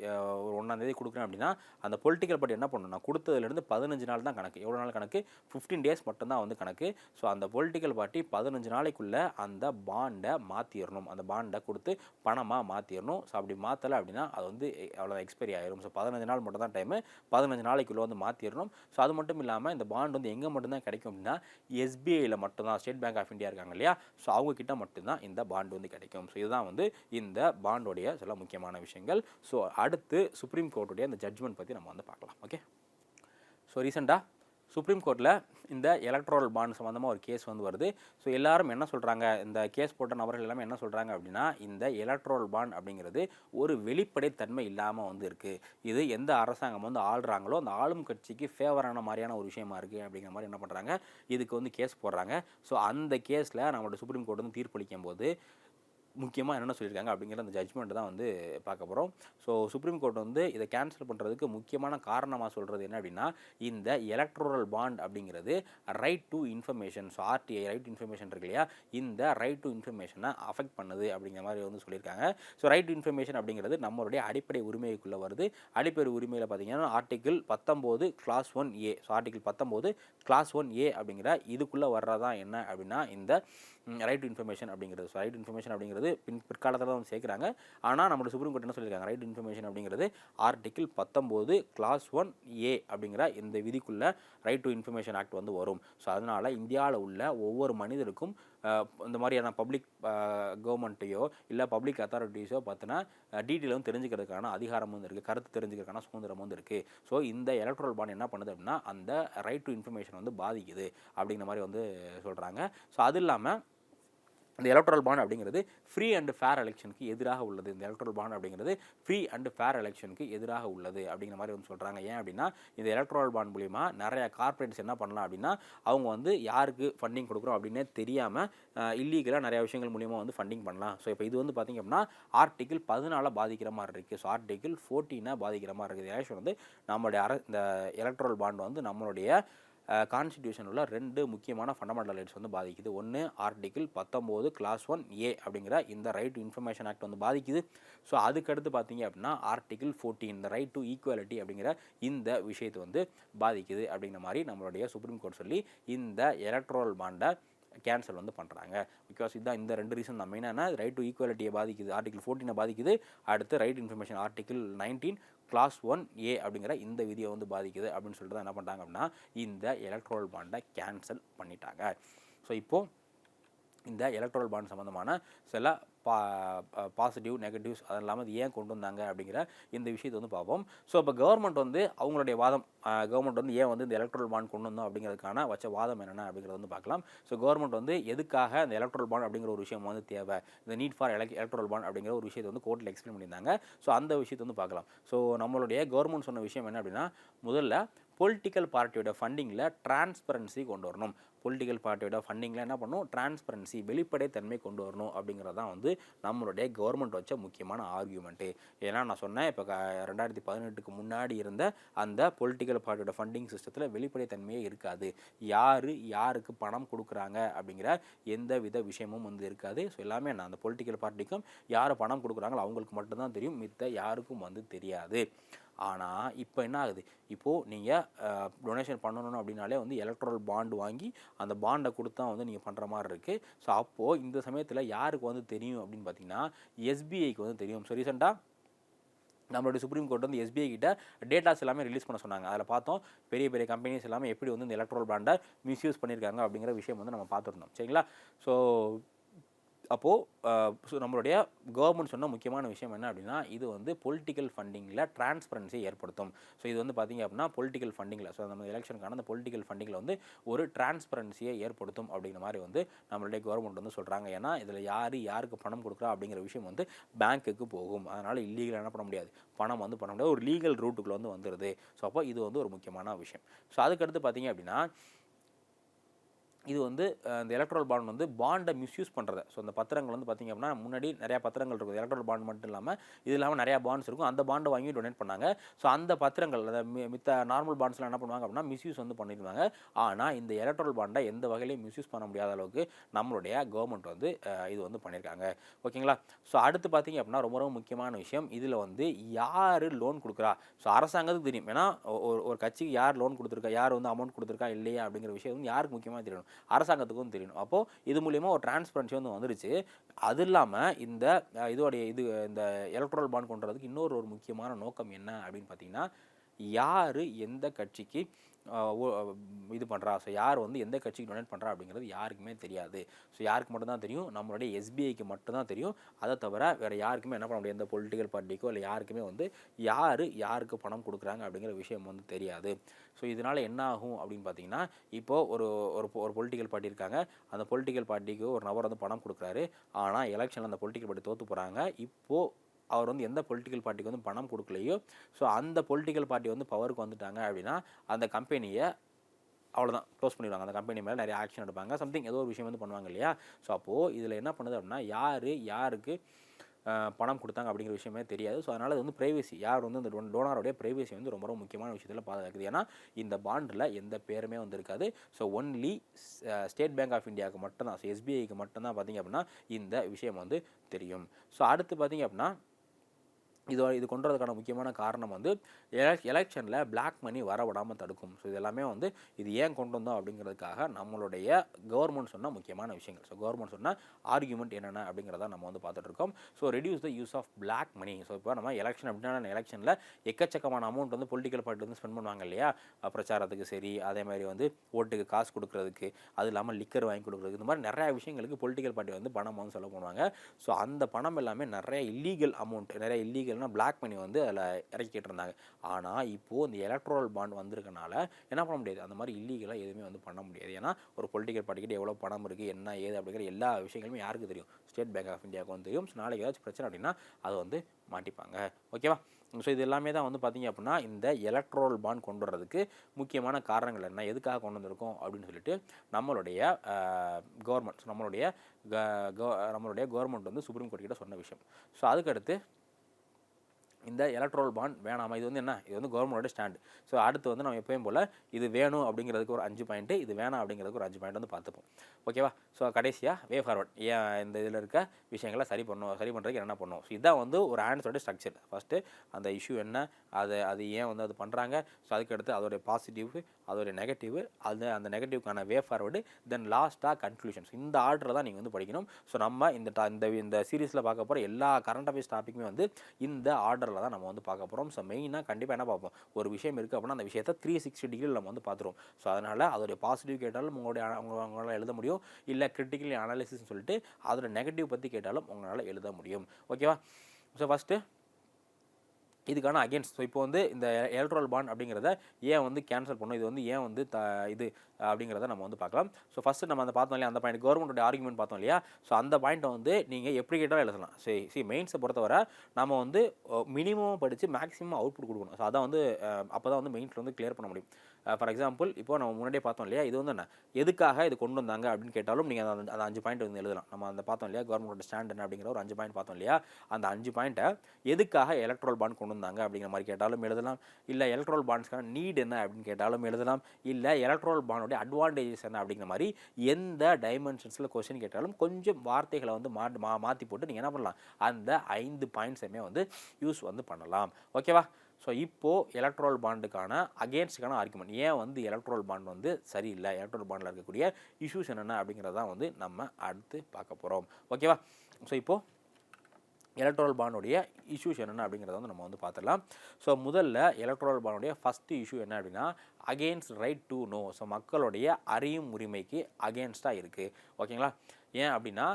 ஒரு ஒன்றாந்தேதி கொடுக்குறேன் அப்படின்னா அந்த பொலிட்டிக்கல் பார்ட்டி என்ன பண்ணணும்? நான் கொடுத்ததுலேருந்து பதினஞ்சு நாள் தான் கணக்கு. எவ்வளோ நாள் கணக்கு? ஃபிஃப்டீன் டேஸ் மட்டும்தான் வந்து கணக்கு. ஸோ அந்த பொலிட்டிக்கல் பார்ட்டி பதினஞ்சு நாளைக்குள்ளே அந்த பாண்டை மாற்றிடணும் அந்த பாண்டை கொடுத்து பணமாக மாற்றிடணும் ஸோ அப்படி மாற்றலை அப்படின்னா அது வந்து அவ்வளோ எக்ஸ்பைரி ஆயிரும். ஸோ பதினஞ்சு நாள் மட்டும் தான் டைமு பதினஞ்சு பதினஞ்சு நாளைக்குள்ளே வந்து மாற்றிடணும் ஸோ அது மட்டும் இல்லாமல் இந்த பாண்ட் வந்து எங்கே மட்டும்தான் கிடைக்கும் அப்படின்னா எஸ்பிஐயில் மட்டும்தான் ஸ்டேட் பேங்க் ஆஃப் இந்தியா இருக்காங்க இல்லையா? ஸோ அவங்கக்கிட்ட மட்டும்தான் இந்த பாண்ட் வந்து கிடைக்கும். ஸோ இதுதான் வந்து இந்த பாண்டோடைய சில முக்கியமான விஷயங்கள். ஸோ அடுத்து சுப்ரீம் கோர்ட்டுடைய அந்த ஜட்ஜ்மெண்ட் பற்றி நம்ம வந்து பார்க்கலாம். ஓகே ஸோ ரீசெண்டாக சுப்ரீம் கோர்ட்டில் இந்த எலக்ட்ரல் பாண்ட் சம்மந்தமாக ஒரு கேஸ் வந்து வருது. ஸோ எல்லாரும் என்ன சொல்கிறாங்க இந்த கேஸ் போட்ட நபர்கள் எல்லாமே என்ன சொல்கிறாங்க அப்படின்னா இந்த எலக்ட்ரல் பாண்ட் அப்படிங்கிறது ஒரு வெளிப்படைத்தன்மை இல்லாமல் வந்து இருக்குது இது எந்த அரசாங்கம் வந்து ஆள்றாங்களோ அந்த ஆளும் கட்சிக்கு ஃபேவரான மாதிரியான ஒரு விஷயமா இருக்குது அப்படிங்கிற மாதிரி என்ன பண்ணுறாங்க இதுக்கு வந்து கேஸ் போடுறாங்க. ஸோ அந்த கேஸில் நம்மளோட சுப்ரீம் கோர்ட் வந்து தீர்ப்பளிக்கும் போது முக்கியமாக என்னென்ன சொல்லியிருக்காங்க அப்படிங்கிற அந்த ஜட்ஜ்மெண்ட் தான் வந்து பார்க்க போகிறோம் ஸோ சுப்ரீம் கோர்ட் வந்து இதை கேன்சல் பண்ணுறதுக்கு முக்கியமான காரணமாக சொல்கிறது என்ன அப்படின்னா இந்த எலக்ட்ரோரல் பாண்ட் அப்படிங்கிறது right to information so RTI right information இருக்கு இல்லையா? இந்த ரைட் டு இன்ஃபர்மேஷனை அஃபெக்ட் பண்ணுது அப்படிங்கிற மாதிரி வந்து சொல்லியிருக்காங்க. ஸோ ரைட் டு இன்ஃபர்மேஷன் அப்படிங்கிறது நம்மளுடைய அடிப்படை உரிமைக்குள்ளே வருது. அடிப்படை உரிமையில் பார்த்தீங்கன்னா ஆர்டிக்கிள் பத்தொம்போது clause one A so article பத்தொம்போது கிளாஸ் ஒன் ஏ அப்படிங்கிற இதுக்குள்ளே வர்றதான் என்ன அப்படின்னா இந்த ரைட் டு இன்ஃபர்மேஷன் அப்படிங்கிறது. ஸோ ரைட் இன்ஃபர்மேஷன் அப்படிங்கிறது பின் பிற்காலத்தில் தான் வந்து சேர்க்குறாங்க. ஆனால் நம்மளோட சுப்ரீம் கோர்ட் என்ன சொல்லியிருக்காங்க ரைட் இன்ஃபர்மேஷன் அப்படிங்கிறது ஆர்டிகிள் பத்தொம்போது கிளாஸ் ஒன் ஏ அப்படிங்கிற இந்த விதிக்குள்ளே ரைட் டு இன்ஃபர்மேஷன் ஆக்ட் வந்து வரும். ஸோ அதனால் இந்தியாவில் உள்ள ஒவ்வொரு மனிதருக்கும் இந்த மாதிரியான பப்ளிக் கவர்மெண்ட்டையோ இல்லை பப்ளிக் அத்தாரிட்டிஸோ பார்த்தினா டீட்டெயில் வந்து தெரிஞ்சுக்கிறதுக்கான அதிகாரம் வந்து இருக்குது கருத்து தெரிஞ்சுக்கிறதுக்கான சுதந்திரம் வந்து இருக்குது ஸோ இந்த எலக்ட்ரல் பாண்ட் என்ன பண்ணுது அப்படின்னா அந்த ரைட் டு இன்ஃபர்மேஷன் வந்து பாதிக்குது அப்படிங்கிற மாதிரி வந்து சொல்கிறாங்க ஸோ அது இல்லாமல் இந்த எலக்ட்ரல் பாண்ட் அப்படிங்கிறது ஃப்ரீ அண்ட் ஃபேர் எலெக்ஷனுக்கு எதிராக உள்ளது. இந்த எலக்ட்ரல் பாண்ட் அப்படிங்கிறது ஃப்ரீ அண்ட் ஃபேர் எலெக்ஷனுக்கு எதிராக உள்ளது அப்படிங்கிற மாதிரி வந்து சொல்கிறாங்க ஏன் அப்படின்னா இந்த எலக்ட்ரல் பாண்ட் மூலிமா நிறைய கார்ப்பரேட்ஸ் என்ன பண்ணலாம் அப்படின்னா அவங்க வந்து யாருக்கு ஃபண்டிங் கொடுக்குறோம் அப்படின்னே தெரியாமல் இல்லீகலாக நிறையா விஷயங்கள் மூலிமா வந்து ஃபண்டிங் பண்ணலாம். ஸோ இப்போ இது வந்து பார்த்திங்க அப்படின்னா ஆர்டிகிள் பதினால பாதிக்கிற மாதிரி இருக்குது ஸோ ஆர்டிகிள் ஃபோர்டீனை பாதிக்கிற மாதிரி இருக்குது எலெக்ஷன் வந்து நம்மளுடைய அர இந்த எலக்ட்ரல் பாண்ட் வந்து நம்மளுடைய கான்ஸ்டிடியூஷன் உள்ள ரெண்டு முக்கியமான ஃபண்டமெண்டல் ரைட்ஸ் வந்து பாதிக்குது. ஒன்று ஆர்டிகிள் பத்தொம்போது கிளாஸ் ஒன் ஏ அப்படிங்கிற இந்த ரைட் டு இன்ஃபர்மேஷன் ஆக்ட் வந்து பாதிக்குது. ஸோ அதுக்கடுத்து பார்த்தீங்க அப்படின்னா ஆர்டிகிள் ஃபோர்டீன் இந்த ரைட் டு ஈக்குவாலிட்டி அப்படிங்கிற இந்த விஷயத்தை வந்து பாதிக்குது அப்படிங்கிற மாதிரி நம்மளுடைய சுப்ரீம் கோர்ட் சொல்லி இந்த எலக்ட்ரல் பாண்டை கேன்சல் வந்து பண்ணுறாங்க பிகாஸ் இதுதான் இந்த ரெண்டு ரீசன் தான். மெயினான ரைட் டு ஈக்குவாலிட்டியை பாதிக்குது ஆர்டிகல் ஃபோர்டீனை பாதிக்குது. அடுத்து right information article nineteen clause one A அப்படிங்கிற இந்த விதியை வந்து பாதிக்குது அப்படின்னு சொல்லிட்டு தான் என்ன பண்ணுறாங்க அப்படின்னா இந்த எலக்ட்ரோல் பாண்டை கேன்சல் பண்ணிட்டாங்க. ஸோ இப்போது இந்த எலக்ட்ரோல் பாண்ட் சம்மந்தமான சில பா பாசிட்டிவ் நெகட்டிவ்ஸ் அது இல்லாமல் அது ஏன் கொண்டு வந்தாங்க அப்படிங்கிற இந்த விஷயத்தை வந்து பார்ப்போம். ஸோ இப்போ கவர்மெண்ட் வந்து அவங்களுடைய வாதம் கவர்மெண்ட் வந்து ஏன் வந்து இந்த எலக்ட்ரல் பாண்ட் கொண்டு வந்தோம் அப்படிங்கிறதுக்கான வச்ச வாதம் என்னென்ன அப்படிங்கிறத வந்து பார்க்கலாம். ஸோ கவர்மெண்ட் வந்து எதுக்காக இந்த எலக்ட்ரல் பாண்ட் அப்படிங்கிற ஒரு விஷயம் வந்து தேவை? இந்த நீட் ஃபார் எலக் எலக்ட்ரல் பாண்ட் அப்படிங்கிற ஒரு விஷயத்தை வந்து கோர்ட்டில் எக்ஸ்பிளைன் பண்ணியிருந்தாங்க. ஸோ அந்த விஷயத்தை வந்து பார்க்கலாம். ஸோ நம்மளுடைய கவர்மெண்ட் சொன்ன விஷயம் என்ன அப்படின்னா முதல்ல பொலிட்டிக்கல் பார்ட்டியோட ஃபண்டிங்கில் டிரான்ஸ்பரன்சி கொண்டு வரணும். பொலிட்டிக்கல் பார்ட்டியோட ஃபண்டிங்கில் என்ன பண்ணணும் டிரான்ஸ்பரன்சி வெளிப்படைத்தன்மை கொண்டு வரணும் அப்படிங்கிறது தான் வந்து நம்மளுடைய கவர்மெண்ட் வச்ச முக்கியமான ஆர்கியூமெண்ட்டு ஏன்னா நான் சொன்னேன் இப்போ ரெண்டாயிரத்தி பதினெட்டுக்கு முன்னாடி இருந்த அந்த பொலிட்டிக்கல் பார்ட்டியோட ஃபண்டிங் சிஸ்டத்தில் வெளிப்படைத்தன்மையே இருக்காது. யார் யாருக்கு பணம் கொடுக்குறாங்க அப்படிங்கிற எந்த வித விஷயமும் வந்து இருக்காது. ஸோ எல்லாமே நான் அந்த பொலிட்டிக்கல் பார்ட்டிக்கும் யார் பணம் கொடுக்குறாங்களோ அவங்களுக்கு மட்டும்தான் தெரியும். மித்த யாருக்கும் வந்து தெரியாது. ஆனால் இப்போ என்ன ஆகுது? இப்போது நீங்கள் டொனேஷன் பண்ணணும் அப்படின்னாலே வந்து எலக்ட்ரல் பாண்ட் வாங்கி அந்த பாண்டை கொடுத்தா வந்து நீங்கள் பண்ணுற மாதிரி இருக்குது ஸோ அப்போது இந்த சமயத்தில் யாருக்கு வந்து தெரியும் அப்படின்னு பார்த்தீங்கன்னா எஸ்பிஐக்கு வந்து தெரியும். ஸோ ரீசெண்டாக நம்மளுடைய சுப்ரீம் கோர்ட் வந்து எஸ்பிஐ கிட்ட டேட்டாஸ் எல்லாமே ரிலீஸ் பண்ண சொன்னாங்க. அதில் பார்த்தோம் பெரிய பெரிய கம்பெனிஸ் எல்லாமே எப்படி வந்து இந்த எலக்ட்ரல் பாண்டை மிஸ்யூஸ் பண்ணியிருக்காங்க அப்படிங்கிற விஷயம் வந்து நம்ம பார்த்துருந்தோம். சரிங்களா? ஸோ அப்போது ஸோ நம்மளுடைய கவர்மெண்ட் சொன்ன முக்கியமான விஷயம் என்ன அப்படின்னா இது வந்து பொலிட்டிக்கல் ஃபண்டிங்கில் டிரான்ஸ்பரன்சி ஏற்படுத்தும். ஸோ இது வந்து பார்த்திங்க அப்படின்னா பொலிட்டிக்கல் ஃபண்டிங்கில் ஸோ நம்ம எலெக்ஷனுக்கான அந்த பொலிட்டிக்கல் ஃபண்டிங்கில் வந்து ஒரு டிரான்ஸ்பரன்சியை ஏற்படுத்தும் அப்படிங்கிற மாதிரி வந்து நம்மளுடைய கவர்மெண்ட் வந்து சொல்கிறாங்க ஏன்னா இதில் யார் யாருக்கு பணம் கொடுக்குறா அப்படிங்கிற விஷயம் வந்து பேங்க்குக்கு போகும். அதனால் இல்லீகலாக என்ன பண்ண முடியாது. பணம் வந்து பண்ண முடியாது. ஒரு லீகல் ரூட்டுக்குள்ளே வந்து வந்துடுது ஸோ அப்போ இது வந்து ஒரு முக்கியமான விஷயம். ஸோ அதுக்கடுத்து பார்த்திங்க அப்படின்னா இது வந்து இந்த எலக்ட்ரல் பாண்ட் வந்து பாண்டை மிஸ்யூஸ் பண்ணுறது ஸோ அந்த பத்திரங்கள் வந்து பார்த்திங்க அப்படின்னா முன்னாடி நிறையா பத்திரங்கள் இருக்கும் எலக்ட்ரல் பாண்ட் மட்டும் இல்லாமல் இது இல்லாமல் நிறையா பாண்ட்ஸ் இருக்கும். அந்த பாண்டை வாங்கி டொனேட் பண்ணாங்க. ஸோ அந்த பத்திரங்கள் அந்த மித்த நார்மல் பாண்ட்ஸ்லாம் என்ன பண்ணுவாங்க அப்படின்னா மிஸ்யூஸ் வந்து பண்ணியிருந்தாங்க ஆனால் இந்த எலக்ட்ரல் பாண்டை எந்த வகையிலையும் மிஸ்யூஸ் பண்ண முடியாத அளவுக்கு நம்மளுடைய கவர்மெண்ட் வந்து இது வந்து பண்ணியிருக்காங்க ஓகேங்களா ஸோ அடுத்து பார்த்திங்க அப்படின்னா ரொம்ப ரொம்ப முக்கியமான விஷயம். இதில் வந்து யார் லோன் கொடுக்குறா? ஸோ அரசாங்கத்துக்கு தெரியும். ஏன்னா ஒரு ஒரு கட்சிக்கு யார் லோன் கொடுத்துருக்கா? யார் வந்து அமௌண்ட் கொடுத்துருக்கா? இல்லையா? அப்படிங்கிற விஷயம் வந்து யாருக்கு முக்கியமாக தெரியணும்? அரசாங்கத்துக்கும் தெரியணும். அப்போது இது மூலிமா ஒரு டிரான்ஸ்பரன்சி வந்து வந்துருச்சு. அது இல்லாமல் இந்த இதோடைய இது இந்த எலக்ட்ரல் பாண்ட் கொண்டுறதுக்கு இன்னொரு ஒரு முக்கியமான நோக்கம் என்ன அப்படின்னு பார்த்தீங்கன்னா யார் எந்த கட்சிக்கு இது பண்ணுறா ஸோ யார் வந்து எந்த கட்சிக்கு டொனேட் பண்ணுறா அப்படிங்கிறது யாருக்குமே தெரியாது. ஸோ யாருக்கு மட்டும்தான் தெரியும். நம்மளுடைய எஸ்பிஐக்கு மட்டும்தான் தெரியும். அதை தவிர வேறு யாருக்குமே என்ன பண்ண முடியாது. எந்த பொலிட்டிக்கல் பார்ட்டிக்கோ இல்லை யாருக்குமே வந்து யார் யாருக்கு பணம் கொடுக்குறாங்க அப்படிங்கிற விஷயம் வந்து தெரியாது. ஸோ இதனால் என்ன ஆகும் அப்படின்னு பார்த்தீங்கன்னா இப்போது ஒரு ஒரு ஒரு பொலிட்டிக்கல் பார்ட்டி இருக்காங்க. அந்த பொலிட்டிக்கல் பார்ட்டிக்கு ஒரு நபர் வந்து பணம் கொடுக்குறாரு. ஆனால் எலெக்ஷனில் அந்த பொலிட்டிக்கல் பார்ட்டி தோற்று போகிறாங்க இப்போது அவர் வந்து எந்த பொலிட்டிக்கல் பார்ட்டிக்கு வந்து பணம் கொடுக்கலையோ ஸோ அந்த பொலிட்டிக்கல் பார்ட்டி வந்து பவருக்கு வந்துட்டாங்க அப்படின்னா அந்த கம்பெனியை அவ்வளோதான் க்ளோஸ் பண்ணிடுவாங்க. அந்த கம்பெனி மேலே நிறைய ஆக்ஷன் எடுப்பாங்க. சம்திங் ஏதோ ஒரு விஷயம் வந்து பண்ணுவாங்க இல்லையா? ஸோ அப்போது இதில் என்ன பண்ணுது அப்படின்னா யார் யாருக்கு பணம் கொடுத்தாங்க அப்படிங்கிற விஷயமே தெரியாது. ஸோ அதனால் அது வந்து ப்ரைவசி யார் வந்து இந்த டோனாரோடைய ப்ரைவசி வந்து ரொம்ப ரொம்ப முக்கியமான விஷயத்தில் பாதுகாக்குது. ஏன்னா இந்த பாண்டில் எந்த பேருமே வந்து இருக்காது. So only state bank of இந்தியாவுக்கு மட்டும்தான் ஸோ எஸ்பிஐக்கு மட்டும்தான் பார்த்திங்க அப்படின்னா இந்த விஷயம் வந்து தெரியும். ஸோ அடுத்து பார்த்திங்க அப்படின்னா இது இது கொண்டு வரதுக்கான முக்கியமான காரணம் வந்து எலெக்ஷனில் பிளாக் மணி வர விடாமல் தடுக்கும். ஸோ இது எல்லாமே வந்து இது ஏன் கொண்டு வந்தோம் அப்படிங்கிறதுக்காக நம்மளுடைய கவர்மெண்ட் சொன்னால் முக்கியமான விஷயங்கள். ஸோ கவர்மெண்ட் சொன்னால் ஆர்குமெண்ட் என்னென்ன அப்படிங்கிறத நம்ம வந்து பார்த்துட்ருக்கோம் so reduce the use of black money so இப்போ நம்ம எலெக்ஷன் அப்படின்னா எலெக்ஷனில் எக்கச்சக்கமான அமௌண்ட் வந்து பொலிட்டிக்கல் பார்ட்டி வந்து ஸ்பெண்ட் பண்ணுவாங்க இல்லையா? பிரச்சாரத்துக்கு சரி அதே மாதிரி வந்து ஓட்டுக்கு காசு கொடுக்குறதுக்கு அது இல்லாமல் லிக்கர் வாங்கி கொடுக்குறதுக்கு இந்த மாதிரி நிறைய விஷயங்களுக்கு பொலிட்டிக்கல் பார்ட்டி வந்து பணம் வந்து செலவு பண்ணுவாங்க. ஸோ அந்த பணம் எல்லாமே நிறைய இல்லீகல் அமௌண்ட் நிறைய இல்லீகல் இல்லைன்னா பிளாக் மணி வந்து அதில் இறக்கிட்டு இருந்தாங்க ஆனால் இப்போது இந்த எலக்ட்ரல் பாண்ட் வந்திருக்கனால என்ன பண்ண முடியாது? அந்த மாதிரி இல்லீகலாக எதுவுமே வந்து பண்ண முடியாது. ஏன்னா ஒரு பொலிட்டிக்கல் பார்ட்டிக்கிட்ட எவ்வளோ பணம் இருக்குது என்ன ஏது அப்படிங்கிற எல்லா விஷயங்களுமே யாருக்கு தெரியும்? ஸ்டேட் பேங்க் ஆஃப் இந்தியாவுக்கு வந்து தெரியும். நாளைக்கு ஏதாச்சும் பிரச்சனை அப்படின்னா அதை வந்து மாட்டிப்பாங்க. ஓகேவா ஸோ இது எல்லாமே தான் வந்து பார்த்திங்க அப்படின்னா இந்த எலக்ட்ரோல் பாண்ட் கொண்டு வர்றதுக்கு முக்கியமான காரணங்கள் என்ன? எதுக்காக கொண்டு வந்திருக்கோம்? அப்படின்னு சொல்லிட்டு நம்மளுடைய கவர்மெண்ட் நம்மளுடைய நம்மளுடைய கவர்மெண்ட் வந்து சுப்ரீம் கோர்ட் கிட்ட சொன்ன விஷயம். ஸோ அதுக்கடுத்து இந்த எலக்ட்ரோல் பாண்ட் வேணாமா? இது வந்து என்ன? இது வந்து கவர்மெண்டோட ஸ்டாண்டு ஸோ அடுத்து வந்து நம்ம எப்பயும் போல் இது வேணும் அப்படிங்கிறதுக்கு ஒரு அஞ்சு பாயிண்ட்டு இது வேணாம் அப்படிங்கிறதுக்கு ஒரு அஞ்சு பாயிண்ட் வந்து பார்த்துப்போம். ஓகேவா ஸோ கடைசியாக வே ஃபார்வர்ட் ஏன் இந்த இதில் இருக்க விஷயங்களை சரி பண்ணும் சரி பண்ணுறதுக்கு என்ன பண்ணும்? ஸோ இதான் வந்து ஒரு ஆன்சரோட ஸ்ட்ரக்சர் ஃபஸ்ட்டு அந்த இஷ்யூ என்ன? அது அது ஏன் வந்து அது பண்ணுறாங்க ஸோ அதுக்கடுத்து அதோடைய பாசிட்டிவ் அதோடைய நெகட்டிவ் அது அந்த நெகட்டிவ்க்கான வே ஃபார்வர்டு தென் லாஸ்ட்டாக கன்க்ளூஷன்ஸ் இந்த ஆர்டரை தான் நீங்கள் வந்து படிக்கணும். ஸோ நம்ம இந்த இந்த இந்த சீரீஸில் பார்க்க போகிற எல்லா கரண்ட் அஃபேர்ஸ் டாப்பிக்குமே வந்து இந்த ஆர்டரில் தான் நம்ம வந்து பார்க்க போகிறோம் ஸோ மெயினாக கண்டிப்பாக என்ன பார்ப்போம்? ஒரு விஷயம் இருக்குது அப்படின்னா அந்த விஷயத்தை த்ரீ சிக்ஸ்டி டிகிரியில் நம்ம வந்து பார்த்துருவோம். ஸோ அதனால் அதோடைய பாசிட்டிவ் கேட்டாலும் உங்களுடைய உங்களால் எழுத முடியும். இல்லை கிரிட்டிக்கல் அனாலிசிஸ்னு சொல்லிட்டு அதோட நெகட்டிவ் பற்றி கேட்டாலும் உங்களால் எழுத முடியும். ஓகேவா ஸோ ஃபஸ்ட்டு இதுக்கான அகேன்ஸ்ட் ஸோ இப்போ வந்து இந்த எலக்ட்ரல் பாண்ட் அப்படிங்கிறத ஏன் வந்து கேன்சல் பண்ணும்? இது வந்து ஏன் வந்து த இது அப்படிங்கிறத நம்ம வந்து பார்க்கலாம். ஸோ ஃபஸ்ட்டு நம்ம அந்த பார்த்தோம் இல்லையா அந்த பாயிண்ட் கவர்மெண்ட்டோட ஆர்குமெண்ட் பார்த்தோம் இல்லையா? ஸோ அந்த பாயிண்ட்டை வந்து நீங்கள் எப்படி கேட்டாலும் எழுதலாம். சரி சி மெயின்ஸை பொறுத்தவரை நம்ம வந்து மினிமம் படித்து மேக்ஸிமம் அவுட்புட் கொடுக்கணும். ஸோ அதான் வந்து அப்போ தான் வந்து மெயின்ஸில் வந்து கிளியர் பண்ண முடியும். ஃபார் எக்ஸாம்பிள் இப்போ நம்ம முன்னாடியே பார்த்தோம் இல்லையா இது வந்து என்ன? எதுக்காக இது கொண்டு வந்தாங்க அப்படின்னு கேட்டாலும் நீங்கள் அந்த அந்த அஞ்சு பாயிண்ட் வந்து எழுதலாம். நம்ம அந்த பார்த்தோம் இல்லையா கவர்மெண்ட்டோட ஸ்டாண்ட் என்ன அப்படிங்கிற ஒரு அஞ்சு பாயிண்ட் பார்த்தோம் இல்லையா? அந்த அஞ்சு பாயிண்ட்டை எதுக்காக எலக்ட்ரல் பாண்ட் கொண்டு வந்தாங்க அப்படிங்கிற மாதிரி கேட்டாலும் எழுதலாம். இல்லை எலக்ட்ரல் பாண்ட்ஸ்க்கான நீட் என்ன அப்படின்னு கேட்டாலும் எழுதலாம். இல்லை எலக்ட்ரல் அதனுடைய அட்வான்டேஜஸ் என்ன அப்படிங்கிற மாதிரி எந்த டைமென்ஷன்ஸில் கொஸ்டின் கேட்டாலும் கொஞ்சம் வார்த்தைகளை வந்து மா மா மாற்றி போட்டு நீங்கள் என்ன பண்ணலாம்? அந்த ஐந்து பாயிண்ட்ஸையுமே வந்து யூஸ் வந்து பண்ணலாம். ஓகேவா ஸோ இப்போது எலக்ட்ரல் பாண்டுக்கான அகேன்ஸ்டுக்கான ஆர்குமெண்ட் ஏன் வந்து எலக்ட்ரல் பாண்ட் வந்து சரியில்லை? எலக்ட்ரல் பாண்டில் இருக்கக்கூடிய இஷ்யூஸ் என்னென்ன அப்படிங்கிறதான் வந்து நம்ம அடுத்து பார்க்க போகிறோம் ஓகேவா ஸோ இப்போது எலக்ட்ரல் பானுடைய இஷ்யூஸ் என்னென்ன அப்படிங்கிறத வந்து நம்ம வந்து பார்த்துடலாம். ஸோ முதல்ல எலக்ட்ரல் பானுடைய ஃபஸ்ட்டு இஷ்யூ என்ன அப்படின்னா against right to know so மக்களுடைய அறியும் உரிமைக்கு அகேன்ஸ்டாக இருக்குது ஓகேங்களா ஏன் அப்படின்னா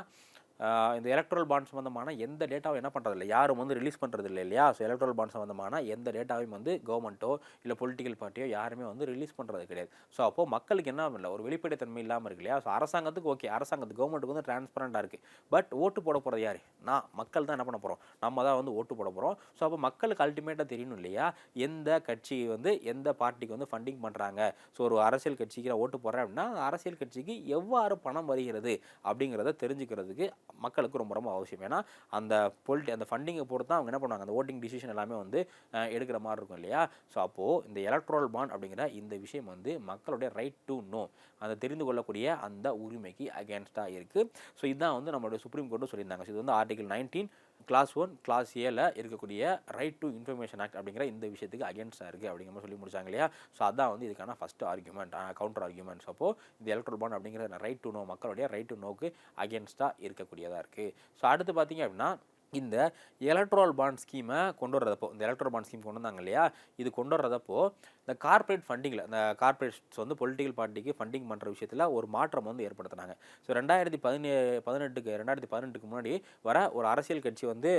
இந்த எலக்ட்ரல் பாண்ட் சம்மந்தமான எந்த டேட்டாவும் என்ன பண்ணுறதில்ல யாரும் வந்து ரிலீஸ் பண்ணுறது இல்லை இல்லையா? ஸோ எலக்ட்ரல் பாண்ட் சம்மந்தமான எந்த டேட்டாவையும் வந்து கவர்மெண்ட்டோ இல்லை பொலிட்டிக்கல் பார்ட்டியோ யாருமே வந்து ரிலீஸ் பண்ணுறது கிடையாது. ஸோ அப்போது மக்களுக்கு என்ன இல்லை ஒரு வெளிப்படைத்தன்மை இல்லாமல் இருக்கு இல்லையா? ஸோ அரசாங்கத்துக்கு ஓகே அரசாங்கத்துக்கு கவர்மெண்ட்டுக்கு வந்து டிரான்ஸ்பரண்டாக இருக்குது பட் ஓட்டு போட போகிறது யார்? நான். மக்கள் தான் என்ன பண்ண போகிறோம் நம்ம தான் வந்து ஓட்டு போட போகிறோம் ஸோ அப்போ மக்களுக்கு அல்டிமேட்டாக தெரியணும் இல்லையா? எந்த கட்சி வந்து எந்த பார்ட்டிக்கு வந்து ஃபண்டிங் பண்ணுறாங்க ஸோ ஒரு அரசியல் கட்சிக்கு நான் ஓட்டு போடுறேன் அப்படின்னா அரசியல் கட்சிக்கு எவ்வாறு பணம் வருகிறது அப்படிங்கிறத தெரிஞ்சுக்கிறதுக்கு மக்களுக்கு ரொம்ப ரொம்ப அவசியம். ஏன்னா அந்த பொலிட்டி அந்த ஃபண்டிங்கை பொறுத்து தான் அவங்க என்ன பண்ணுவாங்க? அந்த ஓட்டிங் டிசிஷன் எல்லாமே வந்து எடுக்கிற மாதிரி இருக்கும் இல்லையா? ஸோ அப்போது இந்த எலக்ட்ரல் பாண்ட் அப்படிங்கிற இந்த விஷயம் வந்து மக்களுடைய ரைட் டு நோ அதை தெரிந்து கொள்ளக்கூடிய அந்த உரிமைக்கு அகேன்ஸ்டாக இருக்குது ஸோ இதுதான் வந்து நம்மளுடைய சுப்ரீம் கோர்ட்டும் சொல்லியிருந்தாங்க. ஸோ இது வந்து article nineteen clause one clause ஏல இருக்கக்கூடிய ரைட் டு இன்ஃபர்மேஷன் ஆக்ட் அப்படிங்கிற இந்த விஷயத்துக்கு அகேன்ஸ்டாக இருக்குது அப்படிங்கிற மாதிரி சொல்லி முடிச்சாங்க இல்லையா? ஸோ அதான் வந்து இதுக்கான ஃபஸ்ட் ஆர்குமெண்ட் கவுண்டர் ஆர்குமெண்ட்ஸ் அப்போது இந்த எலக்ட்ரல் பாண்ட் அப்படிங்கிற ரைட் டு நோ மக்களுடைய ரைட் டு நோக்கு அகேன்ஸ்டாக இருக்கக்கூடியதாக இருக்குது ஸோ அடுத்து பார்த்தீங்க அப்படின்னா இந்த எலக்ட்ரால் பாண்ட் ஸ்கீமை கொண்டு வர்றதப்போ இந்த எலக்ட்ரல் பாண்ட் ஸ்கீம் கொண்டு வந்தாங்க இல்லையா? இது கொண்டு வர்றதப்போ இந்த கார்ப்பரேட் ஃபண்டிங்கில் இந்த கார்ப்பரேட்ஸ் வந்து பொலிட்டிக்கல் பார்ட்டிக்கு ஃபண்டிங் பண்ணுற விஷயத்தில் ஒரு மாற்றம் வந்து ஏற்படுத்தினாங்க. ஸோ ரெண்டாயிரத்தி பதினே பதினெட்டுக்கு ரெண்டாயிரத்தி பதினெட்டுக்கு முன்னாடி வர ஒரு அரசியல் கட்சி வந்து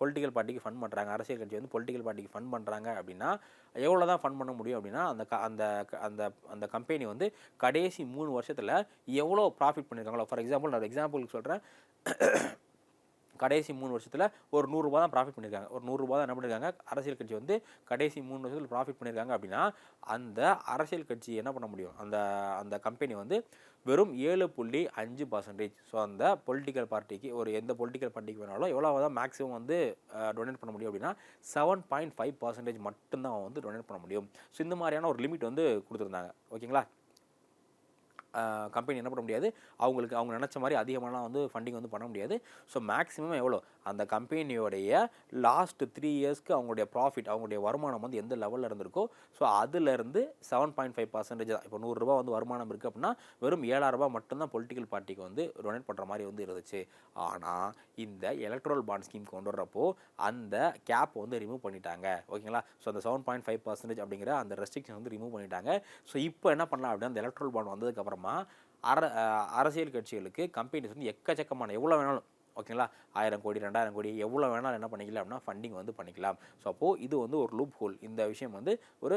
பொலிட்டிக்கல் பார்ட்டிக்கு ஃபண்ட் பண்ணுறாங்க அரசியல் கட்சி வந்து பொலிட்டிக்கல் பார்ட்டிக்கு ஃபண்ட் பண்ணுறாங்க அப்படின்னா எவ்வளோ தான் ஃபண்ட் பண்ண முடியும் அப்படின்னா அந்த க- அந்த க- அந்த அந்த கம்பெனி வந்து கடைசி மூணு வருஷத்தில் எவ்வளோ ப்ராஃபிட் பண்ணியிருக்காங்களோ ஃபார் எக்ஸாம்பிள் நான் எக்ஸாம்பிளுக்கு சொல்கிறேன் கடைசி மூணு வருஷத்தில் ஒரு நூறுரூவா தான் ப்ராஃபிட் பண்ணியிருக்காங்க ஒரு நூறுரூவா தான் என்ன பண்ணியிருக்காங்க அரசியல் கட்சி வந்து கடைசி மூணு வருஷத்தில் ப்ராஃபிட் பண்ணியிருக்காங்க அப்படின்னா அந்த அரசியல் கட்சி என்ன பண்ண முடியும்? அந்த அந்த கம்பெனி வந்து வெறும் ஏழு புள்ளி அஞ்சு பர்சன்டேஜ் ஸோ அந்த பொலிட்டிக்கல் பார்ட்டிக்கு ஒரு எந்த பொலிட்டிக்கல் பார்ட்டிக்கு வேணாலும் எவ்வளோ தான் மேக்ஸிமம் வந்து டொனேட் பண்ண முடியும் அப்படின்னா செவன் பாயிண்ட் ஃபைவ் பர்சன்டேஜ் மட்டும்தான் அவன் வந்து டொனேட் பண்ண முடியும். ஸோ இந்த மாதிரியான ஒரு லிமிட் வந்து கொடுத்துருந்தாங்க. ஓகேங்களா கம்பெனி என்ன பண்ண முடியாது? அவங்களுக்கு அவங்க நினச்ச மாதிரி அதிகமாகலாம் வந்து ஃபண்டிங் வந்து பண்ண முடியாது. ஸோ மேக்ஸிமம் எவ்வளோ? அந்த கம்பெனியோடைய லாஸ்ட் த்ரீ இயர்ஸ்க்கு அவங்களுடைய ப்ராஃபிட் அவங்களுடைய வருமானம் வந்து எந்த லெவலில் இருந்திருக்கோ ஸோ அதுலேருந்து செவன் பாயிண்ட் ஃபைவ் பர்சன்டேஜ் தான். இப்போ நூறுரூவா வந்து வருமானம் இருக்குது அப்படின்னா வெறும் ஏழாயிரரூபா மட்டும்தான் பொலிட்டிக்கல் பார்ட்டிக்கு வந்து டொனேட் பண்ணுற மாதிரி வந்து இருந்துச்சு. ஆனால் இந்த எலக்ட்ரல் பாண்ட் ஸ்கீம் கொண்டு வர்றப்போ அந்த கேப் வந்து ரிமூவ் பண்ணிட்டாங்க. ஓகேங்களா? ஸோ அந்த செவன் பாயிண்ட் ஃபைவ் பர்சன்டேஜ் அப்படிங்கிற அந்த ரெஸ்ட்ரிக்ஷன் வந்து ரிமூவ் பண்ணிட்டாங்க. ஸோ இப்போ என்ன பண்ணலாம் அப்படின்னா அந்த எலக்ட்ரல் பாண்ட் வந்ததுக்கப்புறமா அர அரசியல் கட்சிகளுக்கு கம்பெனிஸ் வந்து எக்கச்சக்கமான எவ்வளோ வேணாலும் ஓகேங்களா ஆயிரம் கோடி ரெண்டாயிரம் கோடி எவ்வளோ வேணாலும் என்ன பண்ணிக்கலாம் அப்படின்னா ஃபண்டிங் வந்து பண்ணிக்கலாம். ஸோ அப்போது இது வந்து ஒரு லூப் ஹோல் இந்த விஷயம் வந்து ஒரு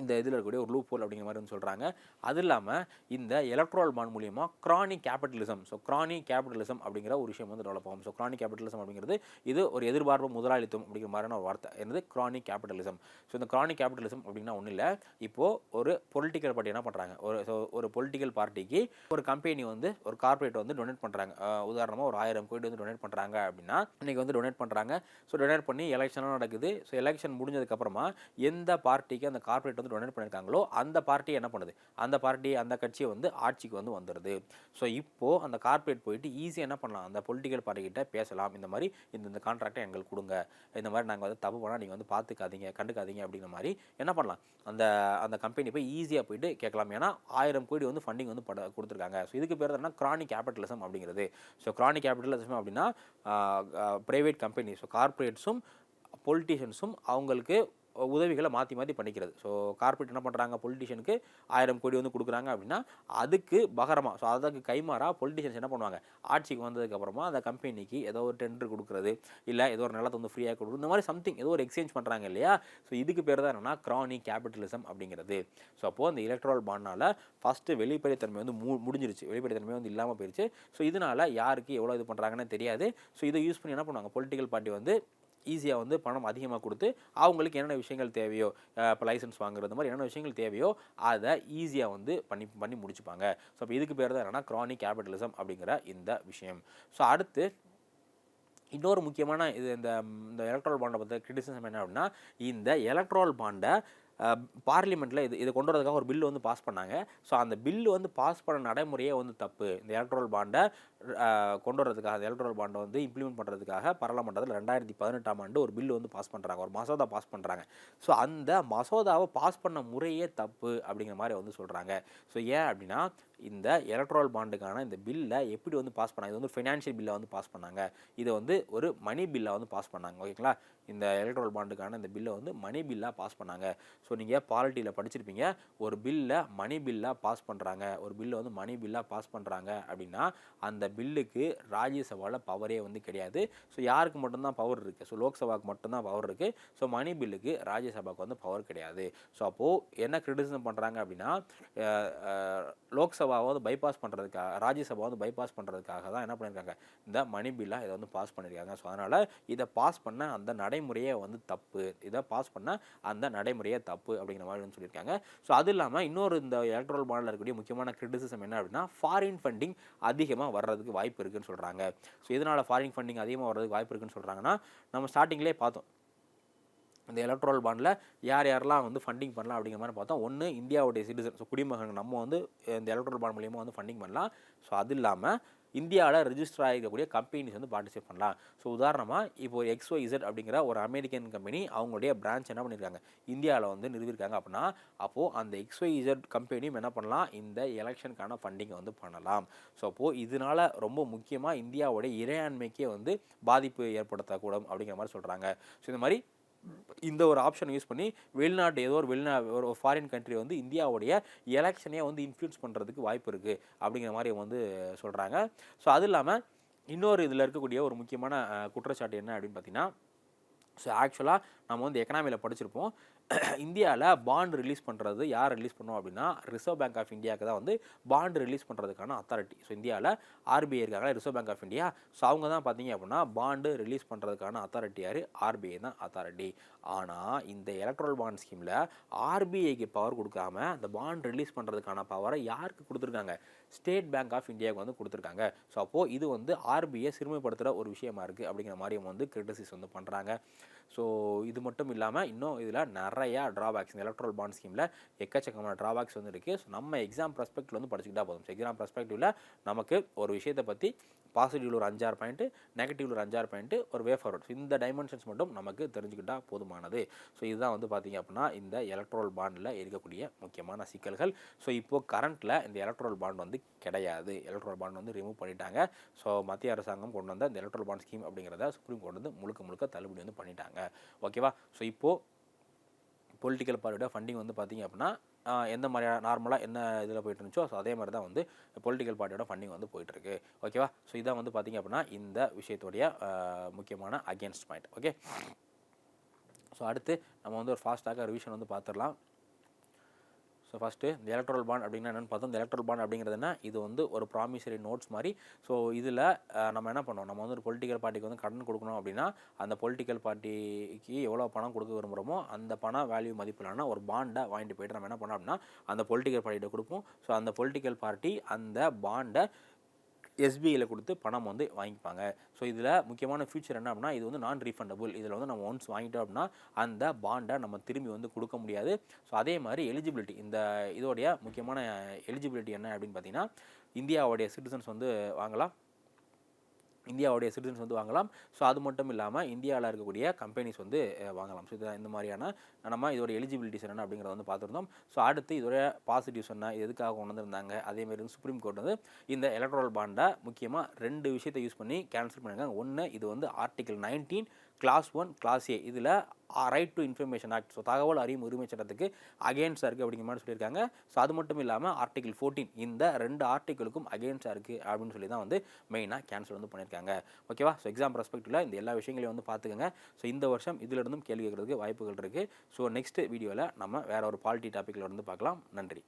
இந்த இதில் இருக்கக்கூடிய ஒரு லூப் ஹோல் அப்படிங்கிற மாதிரி வந்து சொல்கிறாங்க அது இல்லாமல் இந்த எலக்ட்ரால் பாண்ட் மூலியமாக crony capitalism so crony capitalism அப்படிங்கிற ஒரு விஷயம் வந்து டெவலப் ஆகும். ஸோ க்ரானிக் கேபிட்டலிசம் அப்படிங்கிறது இது ஒரு எதிர்பார்ப்பு முதலாளித்துவம் அப்படிங்கிற மாதிரியான ஒரு வார்த்தை. என்னது? க்ரானிக் கேபிட்டலிசம் ஸோ இந்த க்ரானிக் கேபிட்டலிசம் அப்படின்னா ஒன்றும் இல்லை. இப்போது ஒரு பொலிட்டிக்கல் பார்ட்டி என்ன பண்ணுறாங்க ஒரு ஸோ ஒரு பொலிட்டிக்கல் பார்ட்டிக்கு ஒரு கம்பெனி வந்து ஒரு கார்ப்பரேட் வந்து டொனேட் பண்ணுறாங்க உதாரணமாக ஒரு ஆயிரம் கோடி வந்து டொனேட் பண்ணுறாங்க அப்படின்னா இன்றைக்கி வந்து டொனேட் பண்ணுறாங்க ஸோ டொனேட் பண்ணி எலெக்ஷனும் நடக்குது. ஸோ எலெக்ஷன் முடிஞ்சதுக்கப்புறமா எந்த பார்ட்டிக்கு அந்த கார்ப்பரேட் வந்து டொனேட் பண்ணியிருக்காங்களோ அந்த பார்ட்டி என்ன பண்ணுது? அந்த பார்ட்டி அந்த கட்சியை வந்து ஆட்சிக்கு வந்து வந்துடுது ஸோ இப்போது அந்த கார்ப்பரேட் போயிட்டு ஈஸியாக என்ன பண்ணலாம்? அந்த பொலிட்டிக்கல் பார்ட்டிக்கிட்ட பேசலாம். இந்த மாதிரி இந்த இந்த கான்ட்ராக்டை எங்களுக்கு கொடுங்க. இந்த மாதிரி நாங்கள் வந்து தப்பு பண்ணால் நீங்கள் வந்து பார்த்துக்காதீங்க கண்டுக்காதீங்க அப்படிங்கிற மாதிரி என்ன பண்ணலாம்? அந்த அந்த கம்பெனி போய் ஈஸியாக போயிட்டு கேட்கலாம். ஏன்னா ஆயிரம் கோடி வந்து ஃபண்டிங் வந்து பட கொடுத்துருக்காங்க. ஸோ இதுக்கு பேர் என்ன கிரானிக் கேபிட்டலிசம் அப்படிங்கிறது. ஸோ கிரானிக் கேபிட்டலிசம் அப்படின்னா ப்ரைவேட் கம்பெனி ஸோ கார்ப்பரேட்ஸும் பொலிட்டிஷியன்ஸும் அவங்களுக்கு உதவிகளை மாற்றி மாற்றி பண்ணிக்கிறது. ஸோ கார்ப்பரேட் என்ன பண்ணுறாங்க பொலிட்டிஷியனுக்கு ஆயிரம் கோடி வந்து கொடுக்குறாங்க அப்படின்னா அதுக்கு பகரமாக ஸோ அதுக்கு கைமாறா பொலிட்டிஷியன்ஸ் என்ன பண்ணுவாங்க? ஆட்சிக்கு வந்ததுக்கப்புறமா அந்த கம்பெனிக்கு ஏதோ ஒரு டெண்டர் கொடுக்குறது இல்லை ஏதோ ஒரு நிலத்தை வந்து ஃப்ரீயாக கொடுக்குறது இந்த மாதிரி சம்திங் ஏதோ ஒரு எக்ஸ்சேஞ்ச் பண்ணுறாங்க இல்லையா? ஸோ இதுக்கு பேர் தான் என்னன்னா கிரானி கேபிட்டலிசம் அப்படிங்கிறது. ஸோ அப்போது அந்த எலக்ட்ரல் பாண்டால் ஃபஸ்ட்டு வெளிப்படைத்தன்மை வந்து மு முடிஞ்சிருச்சு. வெளிப்படைத்தன்மை வந்து இல்லாமல் போயிடுச்சு ஸோ இதனால் யாருக்கு எவ்வளோ இது பண்ணுறாங்கன்னு தெரியாது. ஸோ இதை யூஸ் பண்ணி என்ன பண்ணுவாங்க? பொலிட்டிக்கல் பார்ட்டி வந்து ஈஸியாக வந்து பணம் அதிகமாக கொடுத்து அவங்களுக்கு என்னென்ன விஷயங்கள் தேவையோ இப்போ லைசன்ஸ் வாங்குறது மாதிரி என்னென்ன விஷயங்கள் தேவையோ அதை ஈஸியாக வந்து பண்ணி பண்ணி முடிச்சுப்பாங்க. ஸோ இப்போ இதுக்கு பேர் தான் என்னன்னா க்ரானிக் கேபிட்டலிசம் அப்படிங்கிற இந்த விஷயம். ஸோ அடுத்து இன்னொரு முக்கியமான இது இந்த இந்த எலக்ட்ரால் பாண்டை பற்றி கிரிட்டிசிசம் என்ன அப்படின்னா இந்த எலக்ட்ரால் பாண்டை பார்லிமெண்ட்டில் இது இதை கொண்டு வரதுக்காக ஒரு பில்லு வந்து பாஸ் பண்ணாங்க. ஸோ அந்த பில்லு வந்து பாஸ் பண்ண நடைமுறையே வந்து தப்பு. இந்த எலக்ட்ரல் பாண்டை கொண்டு வரதுக்காக அந்த எலக்ட்ரல் பாண்டை வந்து இம்ப்ளிமெண்ட் பண்ணுறதுக்காக பாராளுமன்றத்தில் ரெண்டாயிரத்தி பதினெட்டாம் ஆண்டு ஒரு பில்லு வந்து பாஸ் பண்ணுறாங்க ஒரு மசோதா பாஸ் பண்ணுறாங்க ஸோ அந்த மசோதாவை பாஸ் பண்ண முறையே தப்பு அப்படிங்கிற மாதிரி வந்து சொல்கிறாங்க ஸோ ஏன் அப்படின்னா இந்த எலக்ட்ரல் பாண்டுக்கான இந்த பில்லை எப்படி வந்து பாஸ் பண்ணாங்க? இது வந்து ஃபினான்ஷியல் பில்லை வந்து பாஸ் பண்ணாங்க. இதை வந்து ஒரு மணி பில்லை வந்து பாஸ் பண்ணாங்க. ஓகேங்களா இந்த எலக்ட்ரல் பாண்டுக்கான இந்த பில்லை வந்து மணி பில்லாக பாஸ் பண்ணாங்க. ஸோ நீங்கள் பாலிட்டியில் படிச்சிருப்பீங்க. ஒரு பில்லை மணி பில்லாக பாஸ் பண்ணுறாங்க ஒரு பில்லை வந்து மணி பில்லாக பாஸ் பண்ணுறாங்க அப்படின்னா அந்த பில்லுக்கு ராஜ்யசபாவில் பவரே வந்து கிடையாது. ஸோ யாருக்கு மட்டும்தான் பவர் இருக்குது ஸோ லோக்சபாவுக்கு மட்டும்தான் பவர் இருக்குது ஸோ மணி பில்லுக்கு ராஜ்யசபாவுக்கு வந்து பவர் கிடையாது. ஸோ அப்போது என்ன கிரிட்டிசிசம் பண்ணுறாங்க அப்படின்னா லோக்சபாவை வந்து பைபாஸ் பண்ணுறதுக்காக ராஜ்யசபா வந்து பைபாஸ் பண்ணுறதுக்காக தான் என்ன பண்ணியிருக்காங்க இந்த மணி பில்லாக இதை வந்து பாஸ் பண்ணியிருக்காங்க ஸோ அதனால் இதை பாஸ் பண்ண அந்த நடைமுறையே வந்து தப்பு. இதை பாஸ் பண்ண அந்த நடைமுறையே தப்பு அப்படிங்கிற மாதிரி வந்து சொல்லியிருக்காங்க. ஸோ அது இல்லாமல் இன்னொரு இந்த எலக்ட்ரல் பாண்டில் இருக்கக்கூடிய முக்கியமான கிரிட்டிசிசம் என்ன அப்படின்னா ஃபாரின் ஃபண்டிங் அதிகமாக வர்றது வர்றதுக்கு வாய்ப்பு இருக்குதுன்னு சொல்கிறாங்க ஸோ இதனால் ஃபாரின் ஃபண்டிங் அதிகமாக வர்றதுக்கு வாய்ப்பு இருக்குன்னு சொல்கிறாங்கன்னா நம்ம ஸ்டார்டிங்லேயே பார்த்தோம். இந்த எலக்ட்ரல் பாண்டில் யார் யாரெல்லாம் வந்து ஃபண்டிங் பண்ணலாம் அப்படிங்கிற மாதிரி பார்த்தோம். ஒன்று இந்தியாவுடைய சிட்டிசன் ஸோ குடிமகன் நம்ம வந்து இந்த எலக்ட்ரல் பாண்ட் மூலியமாக வந்து ஃபண்டிங் பண்ணலாம். ஸோ அது இல்லாமல் இந்தியாவில் ரிஜிஸ்டர் ஆகிருக்கக்கூடிய கம்பெனிஸ் வந்து பார்ட்டிசிபேட் பண்ணலாம். ஸோ உதாரணமாக இப்போ ஒரு இசட் அப்படிங்கிற ஒரு அமெரிக்கன் கம்பெனி அவங்களுடைய பிரான்ச் என்ன பண்ணியிருக்காங்க இந்தியாவில் வந்து நிறுவிருக்காங்க அப்படின்னா அப்போது அந்த XYZ கம்பெனியும் என்ன பண்ணலாம்? இந்த எலெக்ஷனுக்கான ஃபண்டிங்கை வந்து பண்ணலாம். ஸோ அப்போது இதனால ரொம்ப முக்கியமாக இந்தியாவுடைய இறையாண்மைக்கே வந்து பாதிப்பு ஏற்படுத்தக்கூடும் அப்படிங்கிற மாதிரி சொல்கிறாங்க ஸோ இந்த மாதிரி இந்த ஒரு ஆப்ஷன் யூஸ் பண்ணி வெளிநாட்டு ஏதோ ஒரு வெளிநா ஒரு ஃபாரின் கண்ட்ரி வந்து இந்தியாவுடைய எலெக்ஷனையே வந்து இன்ஃப்ளூயன்ஸ் பண்ணுறதுக்கு வாய்ப்பு இருக்குது அப்படிங்கிற மாதிரி வந்து சொல்கிறாங்க ஸோ அது இல்லாமல் இன்னொரு இதில் இருக்கக்கூடிய ஒரு முக்கியமான குற்றச்சாட்டு என்ன அப்படின்னு பார்த்தீங்கன்னா ஸோ ஆக்சுவலாக நம்ம வந்து எக்கனாமியில் படிச்சிருப்போம். இந்தியாவில் பாண்ட் ரிலீஸ் பண்ணுறது யார் ரிலீஸ் பண்ணோம் அப்படின்னா ரிசர்வ் பேங்க் ஆஃப் இந்தியாவுக்கு தான் வந்து பாண்ட் ரிலீஸ் பண்ணுறதுக்கான அத்தாரிட்டி ஸோ இந்தியாவில் ஆர்பிஐ இருக்காங்களா reserve bank of India so அவங்க தான் பார்த்தீங்க அப்படின்னா பாண்டு ரிலீஸ் பண்ணுறதுக்கான அத்தாரிட்டி யார்? ஆர்பிஐ தான் அத்தாரிட்டி ஆனால் இந்த எலக்ட்ரல் பாண்ட் ஸ்கீமில் ஆர்பிஐக்கு பவர் கொடுக்காம அந்த பாண்ட் ரிலீஸ் பண்ணுறதுக்கான பவரை யாருக்கு கொடுத்துருக்காங்க? ஸ்டேட் பேங்க் ஆஃப் இந்தியாவுக்கு வந்து கொடுத்துருக்காங்க. ஸோ அப்போது இது வந்து ஆர்பிஐ சிறுமைப்படுத்துகிற ஒரு விஷயமா இருக்குது அப்படிங்கிற மாதிரி அவங்க வந்து கிரிட்டிசிஸ் வந்து பண்ணுறாங்க ஸோ இது மட்டும் இல்லாமல் இன்னும் இதில் நிறையா ட்ராபேக்ஸ் இந்த எலக்ட்ரல் பாண்ட் ஸ்கீமில் எக்கச்சக்கமான ட்ராபேக்ஸ் வந்து இருக்குது ஸோ நம்ம எக்ஸாம் ப்ரெஸ்பெக்டில் வந்து படிச்சுக்கிட்டா போதும். எக்ஸாம் ப்ரெஸ்பெக்டிவில் நமக்கு ஒரு விஷயத்தை பற்றி பாசிட்டிவ்ல ஒரு அஞ்சாறு பாயிண்ட்டு நெகட்டிவ்ல ஒரு அஞ்சாறு பாயிண்ட்டு ஒரு வே ஃபார்வர்ட் இந்த டைமென்ஷன்ஸ் மட்டும் நமக்கு தெரிஞ்சுக்கிட்டால் போதுமானது. ஸோ இதுதான் வந்து பார்த்தீங்க அப்படின்னா இந்த எலக்ட்ரோல் பாண்டில் இருக்கக்கூடிய முக்கியமான சிக்கல்கள். ஸோ இப்போது கரண்ட்டில் இந்த எலக்ட்ரோல் பாண்ட் வந்து கிடையாது. எலக்ட்ரோல் பாண்ட் வந்து ரிமூவ் பண்ணிட்டாங்க. ஸோ மத்திய அரசாங்கம் கொண்டு வந்த இந்த எலக்ட்ரோல் பாண்ட் ஸ்கீம் அப்படிங்கிறத சுப்ரீம் கோர்ட் வந்து முழுக்க முழுக்க தள்ளுபடி வந்து பண்ணிட்டாங்க. ஓகேவா ஸோ இப்போது பொலிட்டிக்கல் பார்ட்டியோட ஃபண்டிங் வந்து பார்த்தீங்க அப்படின்னா எந்த மாதிரியான நார்மலாக என்ன இதில் போயிட்டு இருந்துச்சோ ஸோ அதே மாதிரி தான் வந்து பொலிட்டிக்கல் பார்ட்டியோட ஃபண்டிங் வந்து போயிட்டுருக்கு. ஓகேவா ஸோ இதான் வந்து பார்த்திங்க அப்படின்னா இந்த விஷயத்துடைய முக்கியமான அகேன்ஸ்ட் பாயிண்ட் ஓகே ஸோ அடுத்து நம்ம வந்து ஒரு ஃபாஸ்ட்டாக ரிவிஷன் வந்து பார்த்துடலாம் ஸோ ஃபஸ்ட்டு இந்த எலக்ட்ரல் பாண்ட் அப்படின்னா என்னென்னு பார்த்தோம். இந்த எலக்ட்ரல் பாண்ட் அப்படிங்கிறது என்ன? இது வந்து ஒரு ப்ராமிசரி நோட்ஸ் மாதிரி. ஸோ இதில் நம்ம என்ன பண்ணோம் நம்ம வந்து ஒரு பொலிட்டிக்கல் பார்ட்டிக்கு வந்து கடன் கொடுக்கணும் அப்படின்னா அந்த பொலிட்டிக்கல் பார்ட்டிக்கு எவ்வளோ பணம் கொடுக்க விரும்புகிறோமோ அந்த பண வேல்யூ மதிப்பிலான ஒரு பாண்டை வாங்கிட்டு போயிட்டு நம்ம என்ன பண்ணோம் அப்படின்னா அந்த பொலிட்டிக்கல் பார்ட்டிகிட்ட கொடுப்போம். ஸோ அந்த பொலிட்டிக்கல் பார்ட்டி அந்த பாண்டை எஸ்பிஐயில் கொடுத்து பணம் வந்து வாங்கிப்பாங்க. ஸோ இதில் முக்கியமான ஃபியூச்சர் என்ன அப்படின்னா இது வந்து நான் ரீஃபண்டபுள் இதில் வந்து நம்ம ஒன்ஸ் வாங்கிட்டோம் அப்படின்னா அந்த பாண்டை நம்ம திரும்பி வந்து கொடுக்க முடியாது. ஸோ அதே மாதிரி எலிஜிபிலிட்டி இந்த இதோடைய முக்கியமான எலிஜிபிலிட்டி என்ன அப்படின்னு பார்த்தீங்கன்னா இந்தியாவுடைய சிட்டிசன்ஸ் வந்து வாங்கலாம். இந்தியாவுடைய சிட்டிசன்ஸ் வந்து வாங்கலாம். ஸோ அது மட்டும் இல்லாமல் இந்தியாவில் இருக்கக்கூடிய கம்பெனிஸ் வந்து வாங்கலாம். ஸோ இது இந்த மாதிரியான நம்ம இதோட எலிஜிபிலிட்டிஸ் என்ன அப்படிங்கிறத வந்து பார்த்துருந்தோம். ஸோ அடுத்து இதோட பாசிட்டிவ்ஸ் என்ன இது எதுக்காக கொண்டு வந்திருந்தாங்க அதேமாரி வந்து சுப்ரீம் கோர்ட் வந்து இந்த எலக்ட்ரல் பாண்டை முக்கியமாக ரெண்டு விஷயத்தை யூஸ் பண்ணி கேன்சல் பண்ணியிருக்காங்க ஒன்று இது வந்து article nineteen clause one clause A இதில் right to information act so தகவல் அறியும் உரிமை சட்டத்துக்கு அகேன்ஸ்டாக இருக்குது அப்படிங்கிற மாதிரி சொல்லியிருக்காங்க. ஸோ அது மட்டும் இல்லாமல் ஆர்டிகல் ஃபோர்டீன் இந்த ரெண்டு ஆர்டிகளுக்கும் அகேன்ஸ்டாக இருக்குது அப்படின்னு சொல்லி தான் வந்து மெயினாக கேன்சல் வந்து பண்ணியிருக்காங்க. ஓகேவா ஸோ எக்ஸாம் பர்ஸ்பெக்டிவில் இந்த எல்லா விஷயங்களையும் வந்து பார்த்துக்கோங்க. ஸோ இந்த வருஷம் இதிலிருந்தும் கேள்வி கேட்கறதுக்கு வாய்ப்புகள் இருக்குது ஸோ நெக்ஸ்ட் வீடியோவில் நம்ம வேறு ஒரு பாலிட்டி டாப்பிக்கில் இருந்து பார்க்கலாம். நன்றி.